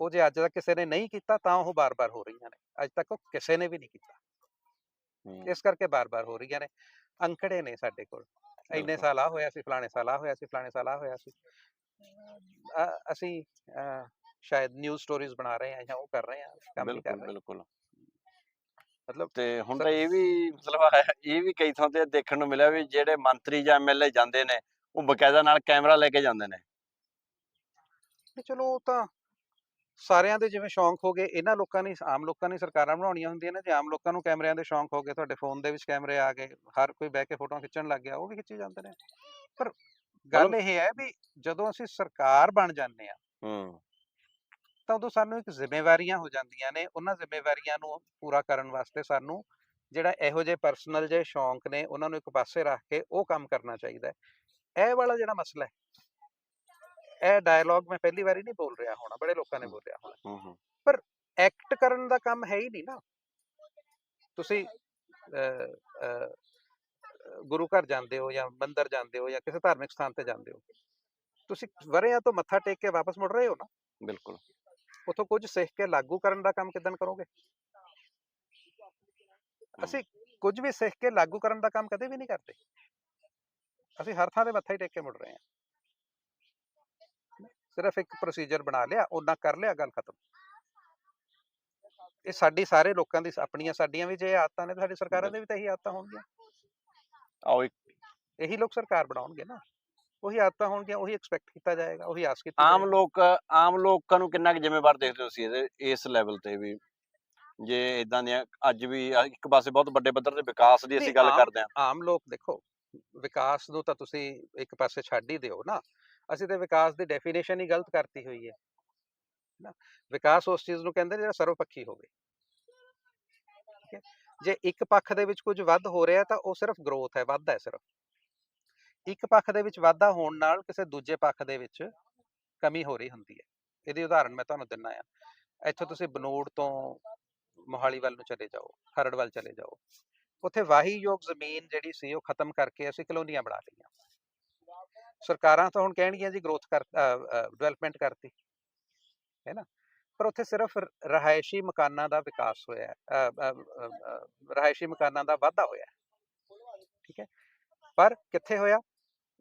ਉਹ ਜੇ ਅੱਜ ਤੱਕ ਕਿਸੇ ਨੇ ਨਹੀਂ ਕੀਤਾ ਤਾਂ ਉਹ ਬਾਰ-ਬਾਰ ਹੋ ਰਹੀਆਂ ਨੇ। ਅੱਜ ਤੱਕ ਉਹ ਕਿਸੇ ਨੇ ਵੀ ਨਹੀਂ ਕੀਤਾ। ਇਸ ਕਰਕੇ ਬਾਰ-ਬਾਰ ਹੋ ਰਹੀਆਂ ਨੇ। ਅੰਕੜੇ ਨੇ ਸਾਡੇ ਕੋਲ। ਇੰਨੇ। ਸਾਲ ਆ ਹੋਇਆ ਸੀ ਫਲਾਣੇ ਸਾਲ ਆ ਹੋਇਆ ਸੀ ਫਲਾਣੇ ਸਾਲ ਆ ਹੋਇਆ ਸੀ। ਅਸੀਂ ਸ਼ਾਇਦ ਨਿਊਜ਼ ਸਟੋਰੀਜ਼ ਬਣਾ ਰਹੇ ਹਾਂ ਜਾਂ ਉਹ ਕਰ ਰਹੇ ਹਾਂ ਕੰਮ ਕਰ ਰਹੇ ਬਿਲਕੁਲ। ਮਤਲਬ ਤੇ ਹੁਣ ਤਾਂ ਇਹ ਵੀ ਮਤਲਬ ਇਹ ਵੀ ਕਈ ਥਾਂ ਤੇ ਦੇਖਣ ਨੂੰ ਮਿਲਿਆ ਵੀ ਜਿਹੜੇ ਮੰਤਰੀ ਜਾਂ ਐਮਐਲਏ ਜਾਂਦੇ ਨੇ ਉਹ ਬਕਾਇਦਾ ਨਾਲ ਕੈਮਰਾ ਲੈ ਕੇ ਜਾਂਦੇ ਨੇ। ਵੀ ਚਲੋ ਉਹ ਤਾਂ ਸਾਰਿਆਂ ਦੇ ਜਿਵੇਂ ਸ਼ੌਂਕ ਹੋ ਗਏ ਇਹਨਾਂ ਲੋਕਾਂ ਨੇ ਆਮ ਲੋਕਾਂ ਨੇ ਸਰਕਾਰਾਂ ਬਣਾਉਣੀਆਂ ਹੁੰਦੀਆਂ ਨੇ ਜੇ ਆਮ ਲੋਕਾਂ ਨੂੰ ਕੈਮਰਿਆਂ ਦੇ ਸ਼ੌਂਕ ਹੋ ਗਏ ਤੁਹਾਡੇ ਫੋਨ ਦੇ ਵਿੱਚ ਕੈਮਰੇ ਆ ਗਏ ਹਰ ਕੋਈ ਬਹਿ ਕੇ ਫੋਟੋਆਂ ਖਿੱਚਣ ਲੱਗ ਗਿਆ ਉਹ ਵੀ ਖਿੱਚੀ ਜਾਂਦੇ ਨੇ। ਪਰ ਗੱਲ ਇਹ ਹੈ ਵੀ ਜਦੋਂ ਅਸੀਂ ਸਰਕਾਰ ਬਣ ਜਾਂਦੇ ਆ ਹੂੰ। ਤਾਂ ਉਦੋਂ ਸਾਨੂੰ ਇੱਕ ਜ਼ਿੰਮੇਵਾਰੀਆਂ ਹੋ ਜਾਂਦੀਆਂ ਨੇ ਉਹਨਾਂ ਜ਼ਿੰਮੇਵਾਰੀਆਂ ਨੂੰ ਪੂਰਾ ਕਰਨ ਵਾਸਤੇ ਸਾਨੂੰ ਜਿਹੜਾ ਇਹੋ ਜਿਹੇ ਪਰਸਨਲ ਜਿਹੇ ਸ਼ੌਂਕ ਨੇ ਉਹਨਾਂ ਨੂੰ ਇੱਕ ਪਾਸੇ ਰੱਖ ਕੇ ਉਹ ਕੰਮ ਕਰਨਾ ਚਾਹੀਦਾ ਹੈ। ਇਹ ਵਾਲਾ ਜਿਹੜਾ ਮਸਲਾ ਹੈ ਇਹ ਡਾਇਲੌਗ ਮੈਂ ਪਹਿਲੀ ਵਾਰੀ ਨਹੀਂ ਬੋਲ ਰਿਹਾ ਹੋਣਾ ਬੜੇ ਲੋਕਾਂ ਨੇ। ਬੋਲਿਆ ਹੋਣਾ। ਹੂੰ ਐਕਟ ਕਰਨ ਦਾ ਕੰਮ ਹੈ ਹੀ ਨਹੀਂ ਨਾ। ਤੁਸੀਂ ਗੁਰੂ ਘਰ ਜਾਂਦੇ ਹੋ ਜਾਂ ਮੰਦਿਰ ਜਾਂਦੇ ਹੋ ਜਾਂ ਕਿਸੇ ਧਾਰਮਿਕ ਸਥਾਨ ਤੇ ਜਾਂਦੇ ਹੋ ਤੁਸੀਂ ਵਰਿਆਂ ਤੋਂ ਮੱਥਾ ਟੇਕ ਕੇ ਵਾਪਸ ਮੁੜ ਰਹੇ ਹੋ ਨਾ? ਬਿਲਕੁਲ। ਉਥੋਂ ਕੁਝ ਸਿੱਖ ਕੇ ਲਾਗੂ ਕਰਨ ਦਾ ਕੰਮ ਕਿਦਾਂ ਕਰੋਗੇ? ਅਸੀਂ ਕੁਝ ਵੀ ਸਿੱਖ ਕੇ ਲਾਗੂ ਕਰਨ ਦਾ ਕੰਮ ਕਦੇ ਵੀ ਨਹੀਂ ਕਰਦੇ। ਅਸੀਂ ਹਰ ਥਾਂ ਤੇ ਮੱਥਾ ਹੀ ਟੇਕ ਕੇ ਮੁੜ ਰਹੇ ਹਾਂ। ਸਿਰਫ ਇੱਕ ਪ੍ਰੋਸੀਜਰ ਬਣਾ ਲਿਆ ਉਹਨਾਂ ਕਰ ਲਿਆ ਗੱਲ ਖਤਮ। ਇਹ ਸਾਡੀ ਸਾਰੇ ਲੋਕਾਂ ਦੀ ਆਪਣੀਆਂ ਸਾਡੀਆਂ ਵੀ ਜੇ ਆਦਤਾਂ ਨੇ ਤਾਂ ਸਾਡੀ ਸਰਕਾਰਾਂ ਦੇ ਵੀ ਤਾਂ ਇਹੀ ਆਦਤਾਂ ਹੋਣਗੀਆਂ। ਆਓ ਇੱਕ ਇਹੀ ਲੋਕ ਸਰਕਾਰ ਬਣਾਉਣਗੇ ਨਾ। ਉਹੀ ਆਦਤਾਂ ਹੋਣਗੀਆਂ ਉਹੀ ਐਕਸਪੈਕਟ ਕੀਤਾ ਜਾਏਗਾ ਉਹੀ ਆਸ ਕੀਤੀ ਆਮ। ਲੋਕ ਆਮ ਲੋਕਾਂ ਨੂੰ ਕਿੰਨਾ ਕੁ ਜ਼ਿੰਮੇਵਾਰ ਦੇਖਦੇ ਹੋ ਤੁਸੀਂ ਇਸ ਲੈਵਲ ਤੇ ਵੀ? ਜੇ ਇਦਾਂ ਦੀਆਂ ਅੱਜ ਵੀ ਇੱਕ ਪਾਸੇ ਬਹੁਤ ਵੱਡੇ ਪੱਧਰ ਤੇ ਵਿਕਾਸ ਦੀ ਅਸੀਂ ਗੱਲ ਕਰਦੇ ਹਾਂ। ਆਮ ਲੋਕ ਦੇਖੋ ਵਿਕਾਸ ਨੂੰ ਤਾਂ ਤੁਸੀਂ ਇੱਕ ਪਾਸੇ ਛੱਡ ਹੀ ਦਿਓ ਨਾ। ਅਸੀਂ ਤੇ ਵਿਕਾਸ ਦੀ ਡੈਫੀਨੇਸ਼ਨ ਹੀ ਗਲਤ ਕਰਤੀ ਹੋਈ ਹੈ। ਨਾ, ਵਿਕਾਸ ਉਸ ਚੀਜ਼ ਨੂੰ ਕਹਿੰਦੇ ਜਿਹੜਾ ਸਰਵਪੱਖੀ ਹੋਵੇ। ਠੀਕ ਹੈ? ਜੇ ਇੱਕ ਪੱਖ ਦੇ ਵਿੱਚ ਕੁਝ ਵੱਧ ਹੋ ਰਿਹਾ ਤਾਂ ਉਹ ਸਿਰਫ ਗਰੋਥ ਹੈ ਵਾਧਾ ਹੈ ਸਿਰਫ। ਇੱਕ ਪੱਖ ਦੇ ਵਿੱਚ ਵਾਧਾ ਹੋਣ ਨਾਲ ਕਿਸੇ ਦੂਜੇ ਪੱਖ ਦੇ ਵਿੱਚ ਕਮੀ ਹੋ ਰਹੀ ਹੁੰਦੀ ਹੈ। ਇਹਦੀ ਉਦਾਹਰਣ ਮੈਂ ਤੁਹਾਨੂੰ ਦਿੰਨਾ ਆ। ਇੱਥੋਂ ਤੁਸੀਂ ਬਨੋੜ ਤੋਂ ਮੋਹਾਲੀ ਵੱਲ ਨੂੰ ਚਲੇ ਜਾਓ ਖਰੜ ਵੱਲ ਚਲੇ ਜਾਓ। ਉੱਥੇ ਵਾਹੀਯੋਗ ਜ਼ਮੀਨ ਜਿਹੜੀ ਸੀ ਉਹ ਖਤਮ ਕਰਕੇ ਅਸੀਂ ਕਲੋਨੀਆਂ ਬਣਾ ਲਈਆਂ। ਸਰਕਾਰਾਂ ਤਾਂ ਹੁਣ ਕਹਿਣਗੀਆਂ ਜੀ ਗਰੋਥ ਕਰ ਡਿਵੈਲਪਮੈਂਟ ਕਰਤੀ, ਹੈ ਨਾ? ਪਰ ਉੱਥੇ ਸਿਰਫ ਰ- ਰਹਾਇਸ਼ੀ ਮਕਾਨਾਂ ਦਾ ਵਿਕਾਸ ਹੋਇਆ ਹੈ ਰਹਾਇਸ਼ੀ ਮਕਾਨਾਂ ਦਾ ਵਾਧਾ ਹੋਇਆ ਠੀਕ ਹੈ? ਪਰ ਕਿੱਥੇ ਹੋਇਆ?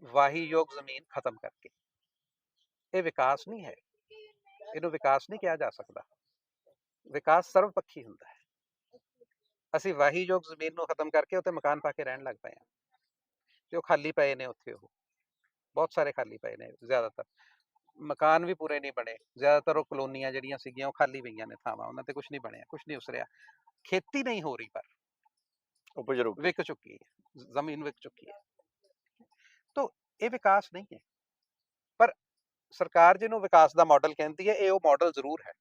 ਵਾਹੀਯੋਗ ਜ਼ਮੀਨ ਖਤਮ ਕਰਕੇ। ਇਹ ਵਿਕਾਸ ਨਹੀਂ ਹੈ। ਇਹਨੂੰ ਵਿਕਾਸ ਨਹੀਂ ਕਿਹਾ ਜਾ ਸਕਦਾ। ਵਿਕਾਸ ਸਰਵਪੱਖੀ ਹੁੰਦਾ ਹੈ। ਅਸੀਂ ਵਾਹੀਯੋਗ ਜ਼ਮੀਨ ਨੂੰ ਖਤਮ ਕਰਕੇ ਉੱਥੇ ਮਕਾਨ ਪਾ ਕੇ ਰਹਿਣ ਲੱਗ ਪਏ ਹਾਂ। ਤੇ ਉਹ ਖਾਲੀ ਪਏ ਨੇ ਉੱਥੇ ਉਹ। ਬਹੁਤ ਸਾਰੇ ਖਾਲੀ ਪਏ ਨੇ ਜ਼ਿਆਦਾਤਰ। ਮਕਾਨ ਵੀ ਪੂਰੇ ਨਹੀਂ ਬਣੇ। ਜ਼ਿਆਦਾਤਰ ਉਹ ਕਲੋਨੀਆਂ ਜਿਹੜੀਆਂ ਸੀਗੀਆਂ ਉਹ ਖਾਲੀ ਪਈਆਂ ਨੇ ਥਾਵਾਂ ਉਹਨਾਂ ਤੇ ਕੁਝ ਨਹੀਂ ਬਣਿਆ ਕੁਝ ਨਹੀਂ ਉਸਰਿਆ। ਖੇਤੀ ਨਹੀਂ ਹੋ ਰਹੀ ਪਰ। ਉਪਜ ਰੂਪ ਵਿਕ ਚੁੱਕੀ ਹੈ। ਜ਼ਮੀਨ ਵਿਕ ਚੁੱਕੀ ਹੈ। ਤਾਂ ਇਹ ਵਿਕਾਸ ਨਹੀਂ ਹੈ। ਪਰ ਸਰਕਾਰ ਜਿਹਨੂੰ ਵਿਕਾਸ ਦਾ ਮਾਡਲ ਕਹਿੰਦੀ ਹੈ ਇਹ ਉਹ ਮਾਡਲ ਜ਼ਰੂਰ ਹੈ।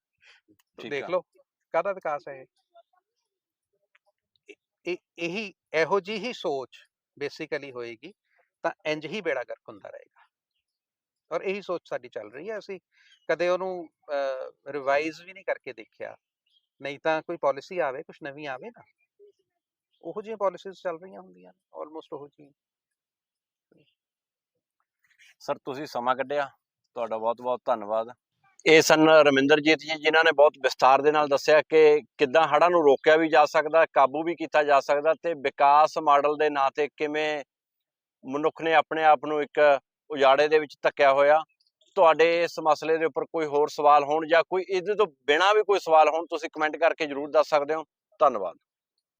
ਦੇਖ। ਲਓ ਕਾਹਦਾ ਵਿਕਾਸ ਹੈ ਇਹ ਇਹ- ਇਹ ਜਿਹੀ ਹੀ ਸੋਚ ਬੇਸਿਕਲੀ ਹੋਏਗੀ ਤਾਂ ਇੰਜ ਹੀ ਬੇੜਾ ਗਰਕ ਹੁੰਦਾ ਰਹੇਗਾ। ਔਰ ਇਹੀ ਸੋਚ ਸਾਡੀ ਚੱਲ ਰਹੀ ਹੈ। ਅਸੀਂ ਕਦੇ ਉਹਨੂੰ ਰਿਵਾਈਜ਼ ਵੀ ਨਹੀਂ ਕਰਕੇ ਦੇਖਿਆ। ਨਹੀਂ ਤਾਂ ਕੋਈ ਪਾਲਿਸੀ ਆਵੇ ਕੁਝ ਨਵੀਂ ਆਵੇ ਨਾ। ਉਹੋ ਜਿਹੀਆਂ ਪਾਲਿਸੀਜ਼ ਚੱਲ ਰਹੀਆਂ ਹੁੰਦੀਆਂ ਆਲਮੋਸਟ ਉਹੋ ਜਿਹੀਆਂ। ਸਰ ਤੁਸੀਂ ਸਮਾਂ ਕੱਢਿਆ। ਤੁਹਾਡਾ ਬਹੁਤ ਬਹੁਤ ਧੰਨਵਾਦ। ਇਹ ਸਨ ਰਮਿੰਦਰਜੀਤ ਜੀ, ਜਿਨ੍ਹਾਂ ਨੇ ਬਹੁਤ ਵਿਸਥਾਰ ਦੇ ਨਾਲ ਦੱਸਿਆ ਕਿ ਕਿੱਦਾਂ ਹੜ੍ਹਾਂ ਨੂੰ ਰੋਕਿਆ ਵੀ ਜਾ ਸਕਦਾ, ਕਾਬੂ ਵੀ ਕੀਤਾ ਜਾ ਸਕਦਾ ਤੇ ਵਿਕਾਸ ਮਾਡਲ ਦੇ ਨਾਂ ਤੇ ਕਿਵੇਂ ਮਨੁੱਖ ਨੇ ਆਪਣੇ ਆਪ ਨੂੰ ਇੱਕ ਉਜਾੜੇ ਦੇ ਵਿੱਚ ਧੱਕਿਆ ਹੋਇਆ। ਤੁਹਾਡੇ ਇਸ ਮਸਲੇ ਦੇ ਉੱਪਰ ਕੋਈ ਹੋਰ ਸਵਾਲ ਹੋਣ ਜਾਂ ਕੋਈ ਇਹਦੇ ਤੋਂ ਬਿਨਾਂ ਵੀ ਕੋਈ ਸਵਾਲ ਹੋਣ, ਤੁਸੀਂ ਕਮੈਂਟ ਕਰਕੇ ਜਰੂਰ ਦੱਸ ਸਕਦੇ ਹੋ। ਧੰਨਵਾਦ।